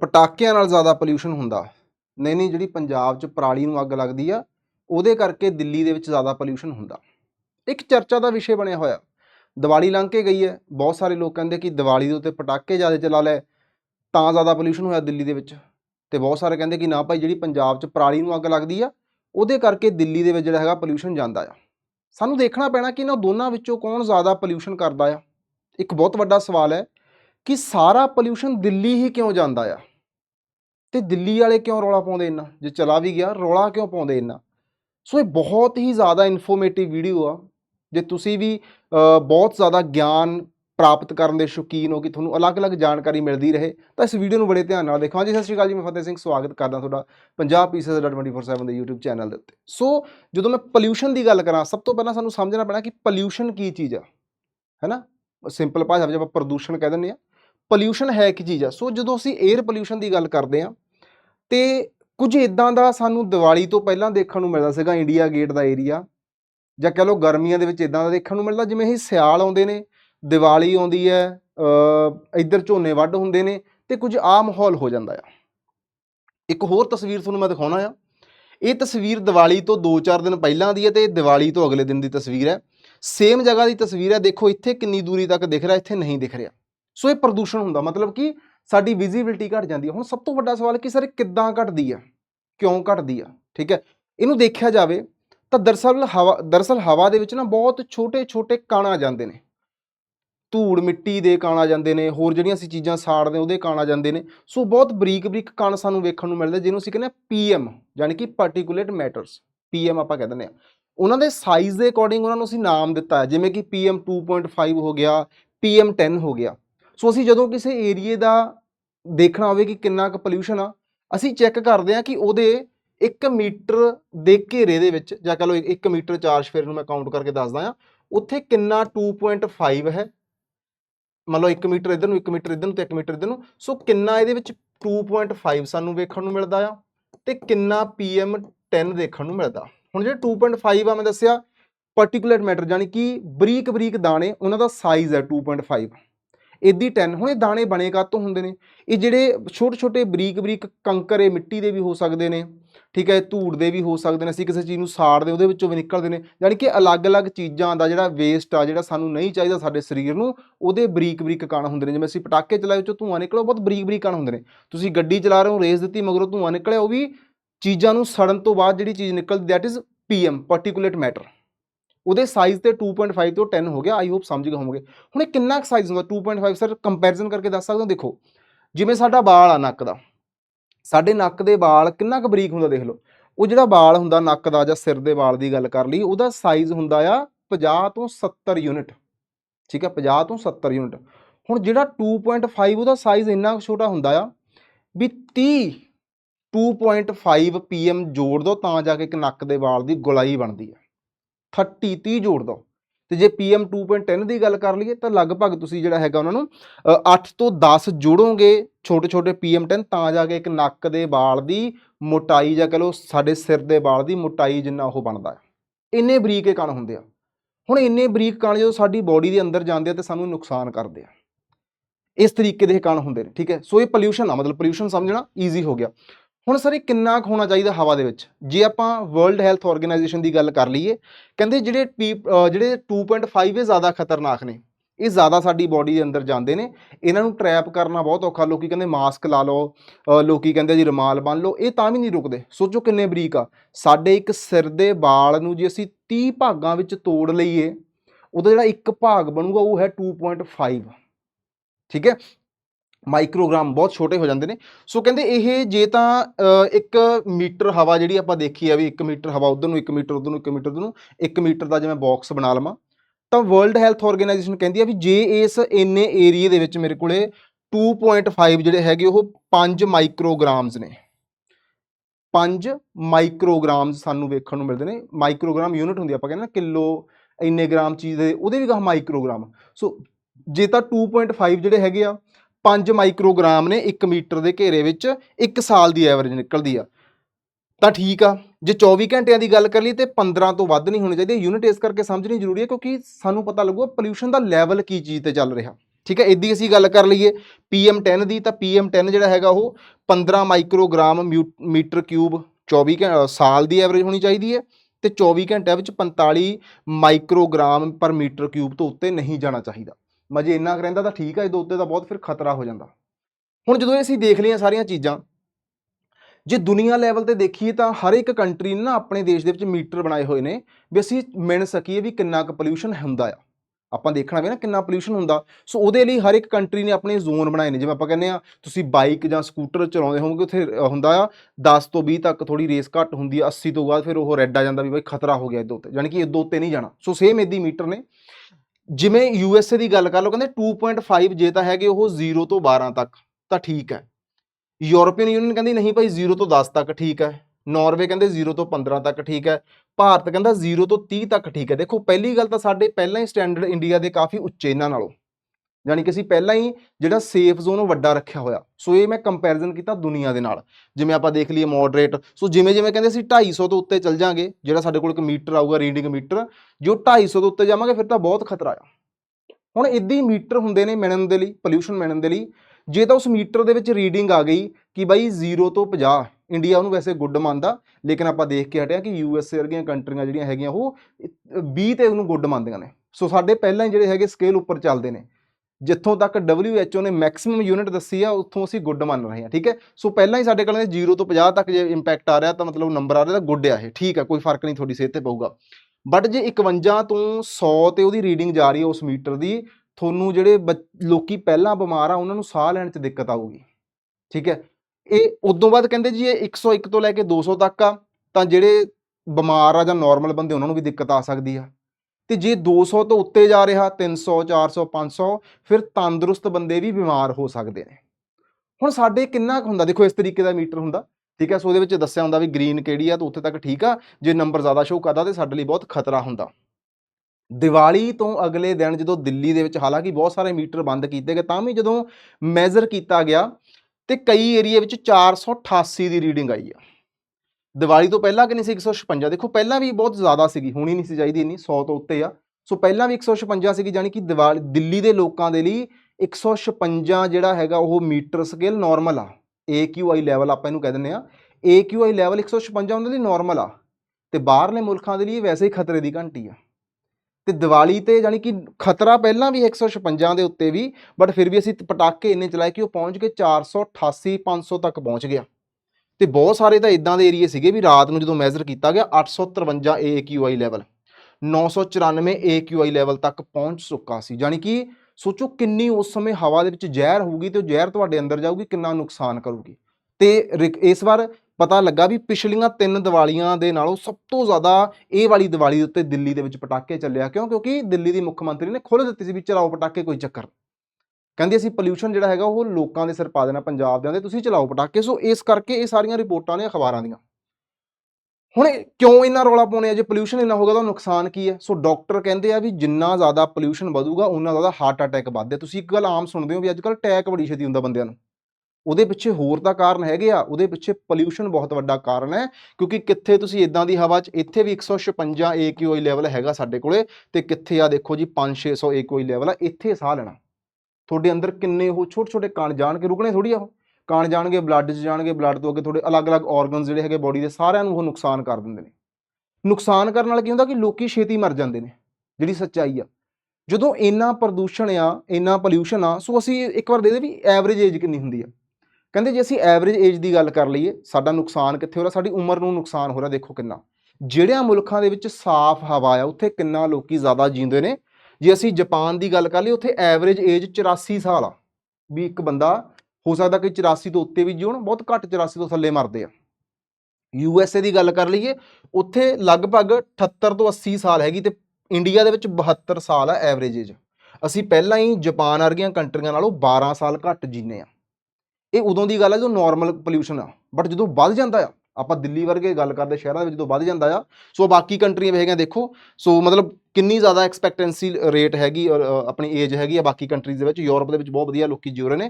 ਪਟਾਕਿਆਂ ਨਾਲ ਜ਼ਿਆਦਾ ਪੋਲਿਊਸ਼ਨ ਹੁੰਦਾ। ਨਹੀਂ ਨਹੀਂ, ਜਿਹੜੀ ਪੰਜਾਬ 'ਚ ਪਰਾਲੀ ਨੂੰ ਅੱਗ ਲੱਗਦੀ ਆ, ਉਹਦੇ ਕਰਕੇ ਦਿੱਲੀ ਦੇ ਵਿੱਚ ਜ਼ਿਆਦਾ ਪੋਲਿਊਸ਼ਨ ਹੁੰਦਾ। ਇੱਕ ਚਰਚਾ ਦਾ ਵਿਸ਼ੇ ਬਣਿਆ ਹੋਇਆ। ਦੀਵਾਲੀ ਲੰਘ ਕੇ ਗਈ ਹੈ। ਬਹੁਤ ਸਾਰੇ ਲੋਕ ਕਹਿੰਦੇ ਕਿ ਦੀਵਾਲੀ ਦੇ ਉੱਤੇ ਪਟਾਕੇ ਜ਼ਿਆਦਾ ਚਲਾ ਲੈ, ਤਾਂ ਜ਼ਿਆਦਾ ਪੋਲਿਊਸ਼ਨ ਹੋਇਆ ਦਿੱਲੀ ਦੇ ਵਿੱਚ। ਤੇ ਬਹੁਤ ਸਾਰੇ ਕਹਿੰਦੇ ਕਿ ਨਾ ਭਾਈ, ਜਿਹੜੀ ਪੰਜਾਬ 'ਚ ਪਰਾਲੀ ਨੂੰ ਅੱਗ ਲੱਗਦੀ ਆ, ਉਹਦੇ ਕਰਕੇ ਦਿੱਲੀ ਦੇ ਵਿੱਚ ਜਿਹੜਾ ਹੈਗਾ ਪੋਲਿਊਸ਼ਨ ਜਾਂਦਾ ਆ। ਸਾਨੂੰ ਦੇਖਣਾ ਪੈਣਾ ਕਿ ਇਹਨਾਂ ਦੋਨਾਂ ਵਿੱਚੋਂ ਕੌਣ ਜ਼ਿਆਦਾ ਪੋਲਿਊਸ਼ਨ ਕਰਦਾ ਆ। ਇੱਕ ਬਹੁਤ ਵੱਡਾ ਸਵਾਲ ਹੈ ਕਿ ਸਾਰਾ ਪੋਲਿਊਸ਼ਨ ਦਿੱਲੀ ਹੀ ਕਿਉਂ ਜਾਂਦਾ ਆ? ਤੇ ਦਿੱਲੀ ਵਾਲੇ ਕਿਉਂ ਰੌਲਾ ਪਾਉਂਦੇ ਇੰਨਾ? ਜੇ ਚਲਾ ਵੀ ਗਿਆ, ਰੌਲਾ ਕਿਉਂ ਪਾਉਂਦੇ ਇੰਨਾ? ਸੋ ਇਹ ਬਹੁਤ ਹੀ ਜ਼ਿਆਦਾ ਇਨਫੋਰਮੇਟਿਵ ਵੀਡੀਓ ਆ। ਜੇ ਤੁਸੀਂ ਵੀ ਬਹੁਤ ਜ਼ਿਆਦਾ ਗਿਆਨ ਪ੍ਰਾਪਤ ਕਰਨ ਦੇ ਸ਼ੌਕੀਨ ਹੋ ਕਿ ਤੁਹਾਨੂੰ ਅਲੱਗ-ਅਲੱਗ ਜਾਣਕਾਰੀ ਮਿਲਦੀ ਰਹੇ, ਤਾਂ ਇਸ ਵੀਡੀਓ ਨੂੰ ਬੜੇ ਧਿਆਨ ਨਾਲ ਦੇਖੋ। ਹਾਂਜੀ, ਸਤਿ ਸ਼੍ਰੀ ਅਕਾਲ ਜੀ, ਮੈਂ ਫਤਿਹ ਸਿੰਘ, ਸਵਾਗਤ ਕਰਦਾ ਤੁਹਾਡਾ ਪੰਜਾਬ ਪੀਸਸ ਦਾ 24/7 ਦੇ YouTube ਚੈਨਲ ਦੇ ਉੱਤੇ। ਸੋ ਜਦੋਂ ਮੈਂ ਪੋਲਿਊਸ਼ਨ ਦੀ ਗੱਲ ਕਰਾਂ, ਸਭ ਤੋਂ ਪਹਿਲਾਂ ਸਾਨੂੰ ਸਮਝਣਾ ਪੈਣਾ ਕਿ ਪੋਲਿਊਸ਼ਨ ਕੀ ਚੀਜ਼ ਆ ਹੈਨਾ ਸਿੰਪਲ ਭਾਸ਼ਾ ਵਿੱਚ ਆਪਾਂ ਪ੍ਰਦੂਸ਼ਣ ਕਹਿ ਦਿੰਦੇ ਆ ਪੋਲਿਊਸ਼ਨ ਹੈ ਇੱਕ ਚੀਜ਼ ਆ। ਸੋ ਜਦੋਂ ਅਸੀਂ 에ਅਰ ਪੋਲਿਊਸ਼ਨ ਦੀ ਗੱਲ ਕਰਦੇ ਆ ਤੇ ਕੁਝ ਇਦਾਂ ਦਾ ਸਾਨੂੰ ਦੀਵਾਲੀ ਤੋਂ ਪਹਿਲਾਂ ਦੇਖਣ ਨੂੰ ਮਿਲਦਾ ਸੀਗਾ, ਇੰਡੀਆ ਗੇਟ ਦਾ ਏਰੀਆ ਜਾਂ ਕਹ ਲਓ ਗਰਮੀਆਂ ਦੇ ਵਿੱਚ ਇਦਾਂ ਦਾ ਦੇਖਣ ਨੂੰ ਮਿਲਦਾ, ਜਿਵੇਂ ਇਹ ਸਿਆਲ ਆਉਂਦੇ ਨੇ, ਦੀਵਾਲੀ ਆਉਂਦੀ ਹੈ ਇੱਧਰ ਝੋਨੇ ਵੱਢ ਹੁੰਦੇ ਨੇ, ਤੇ ਕੁਝ ਆ ਮਾਹੌਲ ਹੋ ਜਾਂਦਾ ਆ। ਇੱਕ ਹੋਰ ਤਸਵੀਰ ਤੁਹਾਨੂੰ ਮੈਂ ਦਿਖਾਉਣਾ ਆ। ਇਹ ਤਸਵੀਰ ਦੀਵਾਲੀ ਤੋਂ 2-4 ਦਿਨ ਪਹਿਲਾਂ ਦੀ ਹੈ ਤੇ ਦੀਵਾਲੀ ਤੋਂ ਅਗਲੇ ਦਿਨ ਦੀ ਤਸਵੀਰ ਹੈ। ਸੇਮ ਜਗ੍ਹਾ ਦੀ ਤਸਵੀਰ ਹੈ, ਦੇਖੋ ਇੱਥੇ ਕਿੰਨੀ ਦੂਰੀ ਤੱਕ ਦਿਖ ਰਿਹਾ, ਇੱਥੇ ਨਹੀਂ ਦਿਖ ਰਿਹਾ। ਸੋ ਇਹ ਪ੍ਰਦੂਸ਼ਣ ਹੁੰਦਾ, ਮਤਲਬ ਕਿ ਸਾਡੀ ਵਿਜ਼ਿਬਿਲਟੀ ਘਟ ਜਾਂਦੀ ਹੈ। ਹੁਣ ਸਭ ਤੋਂ ਵੱਡਾ ਸਵਾਲ ਕਿ ਸਰ ਕਿੱਦਾਂ ਘਟਦੀ ਆ ਕਿਉਂ ਘਟਦੀ ਆ ਠੀਕ ਹੈ? ਇਹਨੂੰ ਦੇਖਿਆ ਜਾਵੇ ਤਾਂ ਦਰਸਲ ਹਵਾ ਦਰਸਲ ਹਵਾ ਦੇ ਵਿੱਚ ਨਾ ਬਹੁਤ ਛੋਟੇ-ਛੋਟੇ ਕਣ ਆ ਜਾਂਦੇ ਨੇ। ਧੂੜ ਮਿੱਟੀ ਦੇ ਕਣ ਆ ਜਾਂਦੇ ਨੇ, ਹੋਰ ਜਿਹੜੀਆਂ ਅਸੀਂ ਚੀਜ਼ਾਂ ਸਾੜਦੇ ਉਹਦੇ ਕਣ ਆ ਜਾਂਦੇ ਨੇ। ਸੋ ਬਹੁਤ ਬਰੀਕ-ਬਰੀਕ ਕਣ ਸਾਨੂੰ ਵੇਖਣ ਨੂੰ ਮਿਲਦੇ, ਜਿਹਨੂੰ ਅਸੀਂ ਕਹਿੰਦੇ ਆ ਪੀਐਮ ਯਾਨੀ ਕਿ ਪਾਰਟਿਕੂਲੇਟ ਮੈਟਰਸ ਪੀਐਮ ਆਪਾਂ ਕਹਿ ਦਿੰਦੇ ਆ ਉਹਨਾਂ ਦੇ ਸਾਈਜ਼ ਦੇ ਅਕੋਰਡਿੰਗ ਉਹਨਾਂ ਨੂੰ ਅਸੀਂ ਨਾਮ ਦਿੱਤਾ ਹੈ, ਜਿਵੇਂ ਕਿ ਪੀਐਮ 2.5 ਹੋ ਗਿਆ ਪੀਐਮ 10 ਹੋ ਗਿਆ। ਸੋ ਅਸੀਂ ਜਦੋਂ ਕਿਸੇ ਏਰੀਏ ਦਾ ਦੇਖਣਾ ਹੋਵੇ ਕਿ ਕਿੰਨਾ ਕੁ ਪੋਲਿਊਸ਼ਨ ਆ, ਅਸੀਂ ਚੈੱਕ ਕਰਦੇ ਆ ਕਿ ਉਹਦੇ 1 ਮੀਟਰ ਦੇ ਘੇਰੇ ਦੇ ਵਿੱਚ, ਜਾਂ ਕਹ ਲਓ 1 ਮੀਟਰ ਚਾਰ ਸਫੇਰ ਨੂੰ ਮੈਂ ਕਾਊਂਟ ਕਰਕੇ ਦੱਸਦਾ ਆ ਉੱਥੇ ਕਿੰਨਾ 2.5 ਹੈ। ਮੰਨ ਲਓ 1 ਮੀਟਰ ਇਧਰ ਨੂੰ 1 ਮੀਟਰ ਇਧਰ ਨੂੰ ਤੇ 1 ਮੀਟਰ ਇਧਰ ਨੂੰ, ਸੋ ਕਿੰਨਾ ਇਹਦੇ ਵਿੱਚ 2.5 ਸਾਨੂੰ ਵੇਖਣ ਨੂੰ ਮਿਲਦਾ ਆ ਤੇ ਕਿੰਨਾ PM 10 ਦੇਖਣ ਨੂੰ ਮਿਲਦਾ। ਹੁਣ ਜਿਹੜੇ 2.5 ਆ ਮੈਂ ਦੱਸਿਆ ਪਾਰਟਿਕੂਲਰ ਮੈਟਰ ਯਾਨੀ ਕਿ ਬਰੀਕ ਬਰੀਕ ਦਾਣੇ, ਉਹਨਾਂ ਦਾ ਸਾਈਜ਼ ਹੈ 2.5 ਇਦੀ 10 ਹੁਣ ਇਹ ਦਾਣੇ ਬਣੇ ਕਾਤੋਂ ਹੁੰਦੇ ਨੇ? ਇਹ ਜਿਹੜੇ ਛੋਟੇ ਛੋਟੇ ਬਰੀਕ ਬਰੀਕ ਕੰਕਰੇ ਮਿੱਟੀ ਦੇ ਵੀ ਹੋ ਸਕਦੇ ਨੇ, ਠੀਕ ਹੈ ਧੂੜ ਦੇ ਵੀ ਹੋ ਸਕਦੇ ਨੇ, ਅਸੀਂ ਕਿਸੇ ਚੀਜ਼ ਨੂੰ ਸਾੜਦੇ ਉਹਦੇ ਵਿੱਚੋਂ ਵੀ ਨਿਕਲਦੇ ਨੇ, ਯਾਨੀ ਕਿ ਅਲੱਗ-ਅਲੱਗ ਚੀਜ਼ਾਂ ਦਾ ਜਿਹੜਾ ਵੇਸਟ ਆ, ਜਿਹੜਾ ਸਾਨੂੰ ਨਹੀਂ ਚਾਹੀਦਾ ਸਾਡੇ ਸਰੀਰ ਨੂੰ, ਉਹਦੇ ਬਰੀਕ ਬਰੀਕ ਕਣ ਹੁੰਦੇ ਨੇ, ਜਿਵੇਂ ਅਸੀਂ ਪਟਾਕੇ ਚਲਾਏ ਵਿੱਚੋਂ ਧੂਆਂ ਨਿਕਲਿਆ ਬਹੁਤ ਬਰੀਕ ਬਰੀਕ ਕਣ ਹੁੰਦੇ ਨੇ, ਤੁਸੀਂ ਗੱਡੀ ਚਲਾ ਰਹੇ ਹੋ, ਰੇਸ ਦਿੱਤੀ, ਮਗਰੋਂ ਧੂਆਂ ਨਿਕਲਿਆ, ਉਹ ਵੀ ਚੀਜ਼ਾਂ ਨੂੰ ਸੜਨ ਤੋਂ ਬਾਅਦ ਜਿਹੜੀ ਚੀਜ਼ ਨਿਕਲਦੀ that is PM particulate matter ਉਹਦੇ ਸਾਈਜ਼ ਤੇ 2.5 ਤੋਂ 10 ਹੋ ਗਿਆ ਆਈ ਹੋਪ ਸਮਝ ਗਏ ਹੋਵੋਗੇ। ਹੁਣ ਇਹ ਕਿੰਨਾ ਕੁ ਸਾਈਜ਼ ਹੁੰਦਾ? 2.5 ਸਰ ਕੰਪੈਰੀਜ਼ਨ ਕਰਕੇ ਦੱਸ ਸਕਦੇ ਹੋ? ਦੇਖੋ, ਜਿਵੇਂ ਸਾਡਾ ਵਾਲ ਆ ਨੱਕ ਦਾ, ਸਾਡੇ ਨੱਕ ਦੇ ਵਾਲ ਕਿੰਨਾ ਕੁ ਬਰੀਕ ਹੁੰਦਾ ਦੇਖ ਲਓ। ਉਹ ਜਿਹੜਾ ਵਾਲ ਹੁੰਦਾ ਨੱਕ ਦਾ ਜਾਂ ਸਿਰ ਦੇ ਵਾਲ ਦੀ ਗੱਲ ਕਰ ਲਈ, ਉਹਦਾ ਸਾਈਜ਼ ਹੁੰਦਾ ਆ 50 ਤੋਂ 70 ਯੂਨਿਟ ਠੀਕ ਹੈ 50 ਤੋਂ 70 ਯੂਨਿਟ ਹੁਣ ਜਿਹੜਾ 2.5 ਉਹਦਾ ਸਾਈਜ਼ ਇੰਨਾ ਕੁ ਛੋਟਾ ਹੁੰਦਾ ਆ ਵੀ 30 2.5 ਪੀਐਮ ਜੋੜ ਦੋ, ਤਾਂ ਜਾ ਕੇ ਇੱਕ ਨੱਕ ਦੇ ਵਾਲ ਦੀ ਗੁਲਾਈ ਬਣਦੀ ਆ। 30 30 ਜੋੜ ਦੋ। ਤੇ ਜੇ PM 2.10 ਦੀ ਗੱਲ ਕਰ ਲਈਏ, ਤਾਂ ਲਗਭਗ ਤੁਸੀਂ ਜਿਹੜਾ ਹੈਗਾ ਉਹਨਾਂ ਨੂੰ 8 ਤੋਂ 10 ਜੋੜੋਗੇ ਛੋਟੇ ਛੋਟੇ PM 10 ਤਾਂ ਜਾ ਕੇ ਇੱਕ ਨੱਕ ਦੇ ਵਾਲ ਦੀ ਮੋਟਾਈ ਜਾਂ ਕਹ ਲਓ ਸਾਡੇ ਸਿਰ ਦੇ ਵਾਲ ਦੀ ਮੋਟਾਈ ਜਿੰਨਾ ਉਹ ਬਣਦਾ ਹੈ। ਇੰਨੇ ਬਰੀਕ ਇਹ ਕਣ ਹੁੰਦੇ ਆ। ਹੁਣ ਇੰਨੇ ਬਰੀਕ ਕਣ ਜਦੋਂ ਸਾਡੀ ਬਾਡੀ ਦੇ ਅੰਦਰ ਜਾਂਦੇ ਆ ਤੇ ਸਾਨੂੰ ਨੁਕਸਾਨ ਕਰਦੇ ਆ। ਇਸ ਤਰੀਕੇ ਦੇ ਇਹ ਕਣ ਹੁੰਦੇ ਨੇ, ਠੀਕ ਹੈ? ਸੋ ਇਹ ਪੋਲਿਊਸ਼ਨ ਆ, ਮਤਲਬ ਪੋਲਿਊਸ਼ਨ ਸਮਝਣਾ ਈਜ਼ੀ ਹੋ ਗਿਆ। ਹੁਣ ਸਰ ਇਹ ਕਿੰਨਾ ਕੁ ਹੋਣਾ ਚਾਹੀਦਾ ਹਵਾ ਦੇ ਵਿੱਚ? ਜੇ ਆਪਾਂ ਵਰਲਡ ਹੈਲਥ ਆਰਗੇਨਾਈਜੇਸ਼ਨ ਦੀ ਗੱਲ ਕਰ ਲਈਏ, ਕਹਿੰਦੇ ਜਿਹੜੇ ਪੀ- ਅਹ ਜਿਹੜੇ 2.5 ਇਹ ਜ਼ਿਆਦਾ ਖਤਰਨਾਕ ਨੇ, ਇਹ ਜ਼ਿਆਦਾ ਸਾਡੀ ਬਾਡੀ ਦੇ ਅੰਦਰ ਜਾਂਦੇ ਨੇ, ਇਹਨਾਂ ਨੂੰ ਟਰੈਪ ਕਰਨਾ ਬਹੁਤ ਔਖਾ, ਲੋਕੀ ਕਹਿੰਦੇ ਮਾਸਕ ਲਾ ਲਓ, ਅਹ ਲੋਕੀ ਕਹਿੰਦੇ ਜੀ ਰਮਾਲ ਬੰਨ ਲਓ, ਇਹ ਤਾਂ ਵੀ ਨਹੀਂ ਰੁਕਦੇ। ਸੋਚੋ ਕਿੰਨੇ ਬਰੀਕ ਆ। ਸਾਡੇ ਇੱਕ ਸਿਰ ਦੇ ਵਾਲ ਨੂੰ ਜੇ ਅਸੀਂ 30 ਭਾਗਾਂ ਵਿੱਚ ਤੋੜ ਲਈਏ, ਉਹਦਾ ਜਿਹੜਾ ਇੱਕ ਭਾਗ ਬਣੂਗਾ, ਉਹ ਹੈ 2.5 ਠੀਕ ਹੈ? ਮਾਈਕਰੋਗ੍ਰਾਮ ਬਹੁਤ ਛੋਟੇ ਹੋ ਜਾਂਦੇ ਨੇ। ਸੋ ਕਹਿੰਦੇ ਇਹ ਜੇ ਤਾਂ ਅ, ਇੱਕ ਮੀਟਰ ਹਵਾ ਜਿਹੜੀ ਆਪਾਂ ਦੇਖੀ ਆ ਵੀ 1 ਮੀਟਰ ਹਵਾ ਉਧਰ ਨੂੰ 1 ਮੀਟਰ ਉਧਰ ਨੂੰ 1 ਮੀਟਰ ਉਧਰ ਨੂੰ 1 ਮੀਟਰ ਦਾ ਜਿਵੇਂ ਬਾਕਸ ਬਣਾ ਲਵਾਂ ਤਾਂ ਵਰਲਡ ਹੈਲਥ ਆਰਗੇਨਾਈਜੇਸ਼ਨ ਕਹਿੰਦੀ ਆ ਵੀ ਜੇ ਇਸ ਇੰਨੇ ਏਰੀਏ ਦੇ ਵਿੱਚ ਮੇਰੇ ਕੋਲੇ 2.5 ਜਿਹੜੇ ਹੈਗੇ ਉਹ 5 ਮਾਈਕਰੋਗ੍ਰਾਮਸ ਨੇ। 5 ਮਾਈਕਰੋਗ੍ਰਾਮਸ ਸਾਨੂੰ ਵੇਖਣ ਨੂੰ ਮਿਲਦੇ ਨੇ। ਮਾਈਕਰੋਗ੍ਰਾਮ ਯੂਨਿਟ ਹੁੰਦੀ ਆਪਾਂ ਕਹਿੰਦੇ ਨਾ ਕਿਲੋ ਇੰਨੇ ਗ੍ਰਾਮ ਚੀਜ਼ ਦੇ ਉਹਦੇ ਵੀ ਕਹਾ ਮਾਈਕਰੋਗ੍ਰਾਮ ਸੋ ਜੇ ਤਾਂ 2.5 ਜਿਹੜੇ ਹੈਗੇ ਆ 5 ਮਾਈਕਰੋਗ੍ਰਾਮ ਨੇ 1 ਮੀਟਰ ਦੇ ਘੇਰੇ ਵਿੱਚ 1 ਸਾਲ ਦੀ ਐਵਰੇਜ ਨਿਕਲਦੀ ਆ। ਤਾਂ ਠੀਕ ਆ, ਜੇ 24 ਘੰਟਿਆਂ ਦੀ ਗੱਲ ਕਰ ਲਈ ਤੇ 15 ਤੋਂ ਵੱਧ ਨਹੀਂ ਹੋਣੀ ਚਾਹੀਦੀ। ਯੂਨਿਟ ਇਸ ਕਰਕੇ ਸਮਝਣੀ ਜ਼ਰੂਰੀ ਹੈ ਕਿਉਂਕਿ ਸਾਨੂੰ ਪਤਾ ਲੱਗੂਗਾ ਪੋਲਿਊਸ਼ਨ ਦਾ ਲੈਵਲ ਕੀ ਚੀਜ਼ ਤੇ ਚੱਲ ਰਿਹਾ। ਠੀਕ ਹੈ ਇਦੀ ਅਸੀਂ ਗੱਲ ਕਰ ਲਈਏ PM10 ਦੀ, ਤਾਂ PM10 ਜਿਹੜਾ ਹੈਗਾ ਉਹ 15 ਮਾਈਕਰੋਗ੍ਰਾਮ ਮਿਊ- ਮੀਟਰ ਕਿਊਬ 24 ਘੰ- ਸਾਲ ਦੀ ਐਵਰੇਜ ਹੋਣੀ ਚਾਹੀਦੀ ਹੈ ਤੇ 24 ਘੰਟਿਆਂ ਵਿੱਚ 45 ਮਾਈਕਰੋਗ੍ਰਾਮ ਪਰ ਮੀਟਰ ਕਿਊਬ ਤੋਂ ਉੱਤੇ ਨਹੀਂ ਜਾਣਾ ਚਾਹੀਦਾ। ਮਜੇ ਇੰਨਾ ਕੁ ਰਹਿੰਦਾ ਤਾਂ ਠੀਕ ਹੈ ਇਹਦੇ ਉੱਤੇ ਤਾਂ ਬਹੁਤ ਫਿਰ ਖਤਰਾ ਹੋ ਜਾਂਦਾ। ਹੁਣ ਜਦੋਂ ਅਸੀਂ ਦੇਖ ਲਈਆਂ ਸਾਰੀਆਂ ਚੀਜ਼ਾਂ, ਜੇ ਦੁਨੀਆ ਲੈਵਲ ਤੇ ਦੇਖੀਏ ਤਾਂ ਹਰ ਇੱਕ ਕੰਟਰੀ ਨੇ ਨਾ ਆਪਣੇ ਦੇਸ਼ ਦੇ ਵਿੱਚ ਮੀਟਰ ਬਣਾਏ ਹੋਏ ਨੇ ਵੀ ਅਸੀਂ ਮਿਣ ਸਕੀਏ ਵੀ ਕਿੰਨਾ ਕੁ ਪੋਲਿਊਸ਼ਨ ਹੁੰਦਾ ਆ। ਆਪਾਂ ਦੇਖਣਾ ਵੀ ਨਾ ਕਿੰਨਾ ਪੋਲਿਊਸ਼ਨ ਹੁੰਦਾ। ਸੋ ਉਹਦੇ ਲਈ ਹਰ ਇੱਕ ਕੰਟਰੀ ਨੇ ਆਪਣੇ ਜ਼ੋਨ ਬਣਾਏ ਨੇ। ਜਿਵੇਂ ਆਪਾਂ ਕਹਿੰਦੇ ਆ ਤੁਸੀਂ ਬਾਈਕ ਜਾਂ ਸਕੂਟਰ ਚਲਾਉਂਦੇ ਹੋਵੋਗੇ, ਉੱਥੇ ਹੁੰਦਾ ਆ 10 ਤੋਂ 20 ਤੱਕ ਥੋੜੀ ਰੇਸ ਘੱਟ ਹੁੰਦੀ ਆ 80 ਤੋਂ ਬਾਅਦ ਫਿਰ ਉਹ ਰੈੱਡ ਆ ਜਾਂਦਾ ਵੀ ਬਾਈ ਖਤਰਾ ਹੋ ਗਿਆ ਇਹਦੇ ਉੱਤੇ। ਯਾਨੀ ਕਿ ਇਹਦੇ ਉੱਤੇ ਨਹੀਂ ਜਾਣਾ। ਸੋ ਸੇਮ ਇਦੀ ਮੀਟਰ ਨੇ। ਜਿਵੇਂ ਯੂ ਐੱਸ ਏ ਦੀ ਗੱਲ ਕਰ ਲਓ, ਕਹਿੰਦੇ 2.5 ਜੇ ਤਾਂ ਹੈਗੇ ਉਹ 0 ਤੋਂ 12 ਤੱਕ, ਤਾਂ ਠੀਕ ਹੈ। ਯੂਰੋਪੀਅਨ ਯੂਨੀਅਨ ਕਹਿੰਦੀ ਨਹੀਂ ਭਾਈ 0 ਤੋਂ 10 ਤੱਕ ਠੀਕ ਹੈ। ਨਾਰਵੇ ਕਹਿੰਦੇ 0 ਤੋਂ 15 ਤੱਕ ਠੀਕ ਹੈ। ਭਾਰਤ ਕਹਿੰਦਾ 0 ਤੋਂ 30 ਤੱਕ ਠੀਕ ਹੈ। ਦੇਖੋ, ਪਹਿਲੀ ਗੱਲ ਤਾਂ ਸਾਡੇ ਪਹਿਲਾਂ ਹੀ ਸਟੈਂਡਰਡ ਇੰਡੀਆ ਦੇ ਕਾਫੀ ਉੱਚੇ ਇਹਨਾਂ ਨਾਲੋਂ। ਯਾਨੀ ਕਿ ਅਸੀਂ ਪਹਿਲਾਂ ਹੀ ਜਿਹੜਾ ਸੇਫ ਜ਼ੋਨ ਉਹ ਵੱਡਾ ਰੱਖਿਆ ਹੋਇਆ। ਸੋ ਇਹ ਮੈਂ ਕੰਪੈਰੀਜ਼ਨ ਕੀਤਾ ਦੁਨੀਆ ਦੇ ਨਾਲ। ਜਿਵੇਂ ਆਪਾਂ ਦੇਖ ਲਈਏ ਮੋਡਰੇਟ ਸੋ ਜਿਵੇਂ ਜਿਵੇਂ ਕਹਿੰਦੇ ਅਸੀਂ 250 ਤੋਂ ਉੱਤੇ ਚੱਲ ਜਾਾਂਗੇ, ਜਿਹੜਾ ਸਾਡੇ ਕੋਲ ਇੱਕ ਮੀਟਰ ਆਊਗਾ ਰੀਡਿੰਗ ਮੀਟਰ, ਜੋ 250 ਤੋਂ ਉੱਤੇ ਜਾਵਾਂਗੇ, ਫਿਰ ਤਾਂ ਬਹੁਤ ਖਤਰਾ ਆ। ਹੁਣ ਇਦਾਂ ਹੀ ਮੀਟਰ ਹੁੰਦੇ ਨੇ ਮਿਣਨ ਦੇ ਲਈ ਪੋਲਿਊਸ਼ਨ ਮਿਣਨ ਦੇ ਲਈ। ਜੇ ਤਾਂ ਉਸ ਮੀਟਰ ਦੇ ਵਿੱਚ ਰੀਡਿੰਗ ਆ ਗਈ ਕਿ ਬਾਈ 0 ਤੋਂ 50 ਇੰਡੀਆ ਉਹਨੂੰ ਵੈਸੇ ਗੁੱਡ ਮੰਨਦਾ, ਲੇਕਿਨ ਆਪਾਂ ਦੇਖ ਕੇ ਹਟਿਆ ਕਿ ਯੂ ਐੱਸ ਏ ਵਰਗੀਆਂ ਕੰਟਰੀਆਂ ਜਿਹੜੀਆਂ ਹੈਗੀਆਂ, ਉਹ 20 ਤੇ ਉਹਨੂੰ ਗੁੱਡ ਮੰਨਦੀਆਂ ਨੇ। ਸੋ ਸਾਡੇ ਪਹਿਲਾਂ ਹੀ ਜਿਹੜੇ ਹੈਗੇ ਸਕੇਲ ਉੱਪਰ ਚੱਲਦੇ ਨੇ। ਜਿੱਥੋਂ ਤੱਕ WHO ਨੇ ਮੈਕਸਿਮਮ ਯੂਨਿਟ ਦੱਸੀ ਆ, ਉੱਥੋਂ ਅਸੀਂ ਗੁੱਡ ਮੰਨ ਰਹੇ ਹਾਂ, ਠੀਕ ਹੈ? ਸੋ ਪਹਿਲਾਂ ਹੀ ਸਾਡੇ ਕੋਲ 0 ਤੋਂ 50 ਤੱਕ ਜੇ ਇੰਪੈਕਟ ਆ ਰਿਹਾ, ਤਾਂ ਮਤਲਬ ਨੰਬਰ ਆ ਰਿਹਾ ਤਾਂ ਗੁੱਡ ਆ ਇਹ, ਠੀਕ ਹੈ, ਕੋਈ ਫ਼ਰਕ ਨਹੀਂ ਤੁਹਾਡੀ ਸਿਹਤ ਤੇ ਪਊਗਾ। ਬਟ ਜੇ 51 ਤੋਂ 100 ਤੇ ਉਹਦੀ ਰੀਡਿੰਗ ਜਾ ਰਹੀ ਹੈ ਉਸ ਮੀਟਰ ਦੀ, ਤੁਹਾਨੂੰ ਜਿਹੜੇ ਬੱਚ- ਲੋਕੀ ਪਹਿਲਾਂ ਬਿਮਾਰ ਆ, ਉਹਨਾਂ ਨੂੰ ਸਾਹ ਲੈਣ 'ਚ ਦਿੱਕਤ ਆਊਗੀ, ਠੀਕ ਹੈ? ਇਹ ਉਦੋਂ ਬਾਅਦ ਕਹਿੰਦੇ ਜੀ ਇਹ 101 ਤੋਂ ਲੈ ਕੇ 200 ਤੱਕ ਆ, ਤਾਂ ਜਿਹੜੇ ਬਿਮਾਰ ਆ ਜਾਂ ਨਾਰਮਲ ਬੰਦੇ, ਉਹਨਾਂ ਨੂੰ ਵੀ ਦਿੱਕਤ ਆ ਸਕਦੀ ਆ। ਤੇ ਜੇ 200 ਤੋਂ ਉੱਤੇ ਜਾ ਰਿਹਾ 300 400 500 ਫਿਰ ਤੰਦਰੁਸਤ ਬੰਦੇ ਵੀ ਬਿਮਾਰ ਹੋ ਸਕਦੇ ਨੇ। ਹੁਣ ਸਾਡੇ ਕਿੰਨਾ ਕੁ ਹੁੰਦਾ? ਦੇਖੋ, ਇਸ ਤਰੀਕੇ ਦਾ ਮੀਟਰ ਹੁੰਦਾ, ਠੀਕ ਹੈ? ਸੋ ਉਹਦੇ ਵਿੱਚ ਦੱਸਿਆ ਹੁੰਦਾ ਵੀ ਗ੍ਰੀਨ ਕਿਹੜੀ ਆ, ਤਾਂ ਉੱਥੇ ਤੱਕ ਠੀਕ ਆ। ਜੇ ਨੰਬਰ ਜ਼ਿਆਦਾ ਸ਼ੋ ਕਰਦਾ, ਤੇ ਸਾਡੇ ਲਈ ਬਹੁਤ ਖਤਰਾ ਹੁੰਦਾ। ਦੀਵਾਲੀ ਤੋਂ ਅਗਲੇ ਦਿਨ ਜਦੋਂ ਦਿੱਲੀ ਦੇ ਵਿੱਚ, ਹਾਲਾਂਕਿ ਬਹੁਤ ਸਾਰੇ ਮੀਟਰ ਬੰਦ ਕੀਤੇ ਗਏ, ਤਾਂ ਵੀ ਜਦੋਂ ਮੈਜ਼ਰ ਕੀਤਾ ਗਿਆ, ਤੇ ਕਈ ਏਰੀਆ ਵਿੱਚ 488 ਦੀ ਰੀਡਿੰਗ ਆਈ ਆ। ਦੀਵਾਲੀ ਤੋਂ ਪਹਿਲਾਂ ਕਿੰਨੀ ਸੀ 156 ਦੇਖੋ, ਪਹਿਲਾਂ ਵੀ ਬਹੁਤ ਜ਼ਿਆਦਾ ਸੀਗੀ, ਹੋਣੀ ਨਹੀਂ ਸੀ ਚਾਹੀਦੀ ਇੰਨੀ 100 ਤੋਂ ਉੱਤੇ ਆ। ਸੋ ਪਹਿਲਾਂ ਵੀ 156 ਸੀਗੀ ਜਾਨੀ ਕਿ ਦੀਵਾਲੀ, ਦਿੱਲੀ ਦੇ ਲੋਕਾਂ ਦੇ ਲਈ 156 ਜਿਹੜਾ ਹੈਗਾ ਉਹ ਮੀਟਰ ਸਕੇਲ ਨਾਰਮਲ ਆ। AQI ਲੈਵਲ ਆਪਾਂ ਇਹਨੂੰ ਕਹਿ ਦਿੰਦੇ ਆ। AQI ਲੈਵਲ 156 ਉਹਨਾਂ ਲਈ ਨਾਰਮਲ ਆ। ਤੇ ਬਾਹਰਲੇ ਮੁਲਕਾਂ ਦੇ ਲਈ ਵੈਸੇ ਹੀ ਖਤਰੇ ਦੀ ਘੰਟੀ ਆ। ਤੇ ਦੀਵਾਲੀ ਤੇ ਜਾਨੀ ਕਿ ਖਤਰਾ ਪਹਿਲਾਂ ਵੀ 156 ਦੇ ਉੱਤੇ ਵੀ, ਬਟ ਫਿਰ ਵੀ ਅਸੀਂ ਪਟਾਕੇ ਇੰਨੇ ਚਲਾਏ ਕਿ ਉਹ ਪਹੁੰਚ ਕੇ 488 500 ਤੱਕ ਪਹੁੰਚ ਗਿਆ। ਤੇ ਬਹੁਤ ਸਾਰੇ ਤਾਂ ਇਦਾਂ ਦੇ ਏਰੀਏ ਸੀਗੇ ਵੀ ਰਾਤ ਨੂੰ ਜਦੋਂ ਮੈਜ਼ਰ ਕੀਤਾ ਗਿਆ 853 AQI ਲੈਵਲ 994 AQI ਲੈਵਲ ਤੱਕ ਪਹੁੰਚ ਚੁੱਕਾ ਸੀ। ਜਾਨੀ ਕਿ ਸੋਚੋ ਕਿੰਨੀ ਉਸ ਸਮੇਂ ਹਵਾ ਦੇ ਵਿੱਚ ਜ਼ਹਿਰ ਹੋਊਗੀ ਤੇ ਉਹ ਜ਼ਹਿਰ ਤੁਹਾਡੇ ਅੰਦਰ ਜਾਊਗੀ, ਕਿੰਨਾ ਨੁਕਸਾਨ ਕਰੂਗੀ। ਤੇ ਰਿਕ- ਇਸ ਵਾਰ ਪਤਾ ਲੱਗਾ ਵੀ ਪਿਛਲੀਆਂ ਤਿੰਨ ਦੀਵਾਲੀਆਂ ਦੇ ਨਾਲੋਂ ਸਭ ਤੋਂ ਜ਼ਿਆਦਾ ਇਹ ਵਾਲੀ ਦੀਵਾਲੀ ਦੇ ਉੱਤੇ ਦਿੱਲੀ ਦੇ ਵਿੱਚ ਪਟਾਕੇ ਚੱਲਿਆ। ਕਿਉਂ? ਕਿਉਂਕਿ ਦਿੱਲੀ ਦੀ ਮੁੱਖ ਮੰਤਰੀ ਨੇ ਖੋਲ੍ਹ ਦਿੱਤੀ ਸੀ ਵੀ ਚਲਾਓ ਪਟਾਕੇ, ਕੋਈ ਚੱਕਰ ਨਹੀਂ। ਕਹਿੰਦੀ ਅਸੀਂ ਪੋਲਿਊਸ਼ਨ ਜਿਹੜਾ ਹੈਗਾ ਉਹ ਲੋਕਾਂ ਦੇ ਸਿਰ ਪਾ ਦੇਣਾ, ਪੰਜਾਬ ਦੇ ਦੇ, ਤੁਸੀਂ ਚਲਾਓ ਪਟਾਕੇ। ਸੋ ਇਸ ਕਰਕੇ ਇਹ ਸਾਰੀਆਂ ਰਿਪੋਰਟਾਂ ਨੇ ਅਖਬਾਰਾਂ ਦੀਆਂ। ਹੁਣ ਕਿਉਂ ਇੰਨਾ ਰੌਲਾ ਪਾਉਣੇ ਆ? ਜੇ ਪੋਲਿਊਸ਼ਨ ਇੰਨਾ ਹੋਗਾ ਤਾਂ ਨੁਕਸਾਨ ਕੀ ਹੈ? ਸੋ ਡਾਕਟਰ ਕਹਿੰਦੇ ਆ ਵੀ ਜਿੰਨਾ ਜ਼ਿਆਦਾ ਪੋਲਿਊਸ਼ਨ ਵਧੂਗਾ, ਉਨਾ ਜ਼ਿਆਦਾ ਹਾਰਟ ਅਟੈਕ ਵੱਧਦੇ। ਤੁਸੀਂ ਇੱਕ ਗੱਲ ਆਮ ਸੁਣਦੇ ਹੋ ਵੀ ਅੱਜ ਕੱਲ੍ਹ ਅਟੈਕ ਬੜੀ ਛੇਤੀ ਹੁੰਦਾ ਬੰਦਿਆਂ ਨੂੰ। ਉਹਦੇ ਪਿੱਛੇ ਹੋਰ ਤਾਂ ਕਾਰਨ ਹੈਗੇ ਆ। ਉਹਦੇ ਪਿੱਛੇ ਪੋਲਿਊਸ਼ਨ ਬਹੁਤ ਵੱਡਾ ਕਾਰਨ ਹੈ, ਕਿਉਂਕਿ ਕਿੱਥੇ ਤੁਸੀਂ ਇਦਾਂ ਦੀ ਹਵਾ 'ਚ, ਇੱਥੇ ਵੀ 156 AQI ਲੈਵਲ ਹੈਗਾ ਸਾਡੇ ਕੋਲੇ, ਤੇ ਕਿੱਥੇ ਆ ਦੇਖੋ ਜੀ 5-600 AQI ਲੈਵਲ ਆ, ਇੱਥੇ ਸਾਹ ਲੈਣਾ। ਤੁਹਾਡੇ ਅੰਦਰ ਕਿੰਨੇ ਉਹ ਛੋਟੇ ਛੋਟੇ ਕਣ ਜਾਣ ਕੇ ਰੁਕਣੇ ਥੋੜੀ ਆ ਉਹ? ਕਣ ਜਾਣਗੇ ਬਲੱਡ 'ਚ ਜਾਣਗੇ ਬਲੱਡ ਤੋਂ ਅੱਗੇ ਤੁਹਾਡੇ ਅਲੱਗ-ਅਲੱਗ ਆਰਗਨਸ ਜਿਹੜੇ ਹੈਗੇ ਬੋਡੀ ਦੇ ਸਾਰਿਆਂ ਨੂੰ ਉਹ ਨੁਕਸਾਨ ਕਰ ਦਿੰਦੇ ਨੇ। ਨੁਕਸਾਨ ਕਰਨ ਨਾਲ ਕੀ ਹੁੰਦਾ ਕਿ ਲੋਕੀ ਛੇਤੀ ਮਰ ਜਾਂਦੇ ਨੇ, ਜਿਹੜੀ ਸੱਚਾਈ ਆ। ਜਦੋਂ ਇੰਨਾ ਪ੍ਰਦੂਸ਼ਣ ਆ, ਇੰਨਾ ਪੋਲਿਊਸ਼ਨ ਆ, ਸੋ ਅਸੀਂ ਇੱਕ ਵਾਰ ਦੇ ਦੇ ਵੀ ਐਵਰੇਜ ਏਜ ਕਿੰਨੀ ਹੁੰਦੀ ਆ। ਕਹਿੰਦੇ ਜੇ ਅਸੀਂ ਐਵਰੇਜ ਏਜ ਦੀ ਗੱਲ ਕਰ ਲਈਏ, ਸਾਡਾ ਨੁਕਸਾਨ ਕਿੱਥੇ ਹੋ ਰਿਹਾ? ਸਾਡੀ ਉਮਰ ਨੂੰ ਨੁਕਸਾਨ ਹੋ ਰਿਹਾ, ਦੇਖੋ ਕਿੰਨਾ। ਜਿਹੜਿਆਂ ਮੁਲਕਾਂ ਦੇ ਵਿੱਚ ਸਾਫ਼ ਹਵਾ ਆ, ਉੱਥੇ ਕਿੰਨਾ ਲੋਕੀ ਜ਼ਿਆਦਾ ਜੀਂਦੇ ਨੇ ਜੇ ਅਸੀਂ ਜਾਪਾਨ ਦੀ ਗੱਲ ਕਰ ਲਈਏ, ਉੱਥੇ ਐਵਰੇਜ ਏਜ 84 ਸਾਲ ਆ। ਵੀ ਇੱਕ ਬੰਦਾ, ਹੋ ਸਕਦਾ ਕਿ 84 ਤੋਂ ਉੱਤੇ ਵੀ ਜੀਉਣ ਬਹੁਤ ਘੱਟ 84 ਤੋਂ ਥੱਲੇ ਮਰਦੇ ਆ। ਯੂ ਐਸ ਏ ਦੀ ਗੱਲ ਕਰ ਲਈਏ, ਉੱਥੇ ਲਗਭਗ 78 ਤੋਂ 80 ਸਾਲ ਹੈਗੀ ਤੇ ਇੰਡੀਆ ਦੇ ਵਿੱਚ 72 ਸਾਲ ਆ ਐਵਰੇਜ ਏਜ ਅਸੀਂ ਪਹਿਲਾਂ ਹੀ ਜਾਪਾਨ ਵਰਗੀਆਂ ਕੰਟਰੀਆਂ ਨਾਲੋਂ 12 ਸਾਲ ਘੱਟ ਜੀਨੇ ਆ। ਇਹ ਉਦੋਂ ਦੀ ਗੱਲ ਹੈ ਜਦੋਂ ਨਾਰਮਲ ਪੋਲਿਊਸ਼ਨ ਆ। ਬਟ ਜਦੋਂ ਵੱਧ ਜਾਂਦਾ ਆ ਆਪਾਂ ਦਿੱਲੀ ਵਰਗੇ ਗੱਲ ਕਰਦੇ ਸ਼ਹਿਰਾਂ ਵਿੱਚ ਜਦੋਂ ਵੱਧ ਜਾਂਦਾ ਆ, ਸੋ ਬਾਕੀ ਕੰਟਰੀਆਂ ਵੇਖੀਆਂ ਦੇਖੋ, ਸੋ ਮਤਲਬ ਕਿੰਨੀ ਜ਼ਿਆਦਾ ਐਕਸਪੈਕਟੈਂਸੀ ਰੇਟ ਹੈਗੀ ਔਰ ਆਪਣੀ ਏਜ ਹੈਗੀ ਆ ਬਾਕੀ ਕੰਟਰੀਜ਼ ਦੇ ਵਿੱਚ, ਯੂਰਪ ਦੇ ਵਿੱਚ ਬਹੁਤ ਵਧੀਆ ਲੋਕੀ ਜਿਉ ਰਹੇ ਨੇ।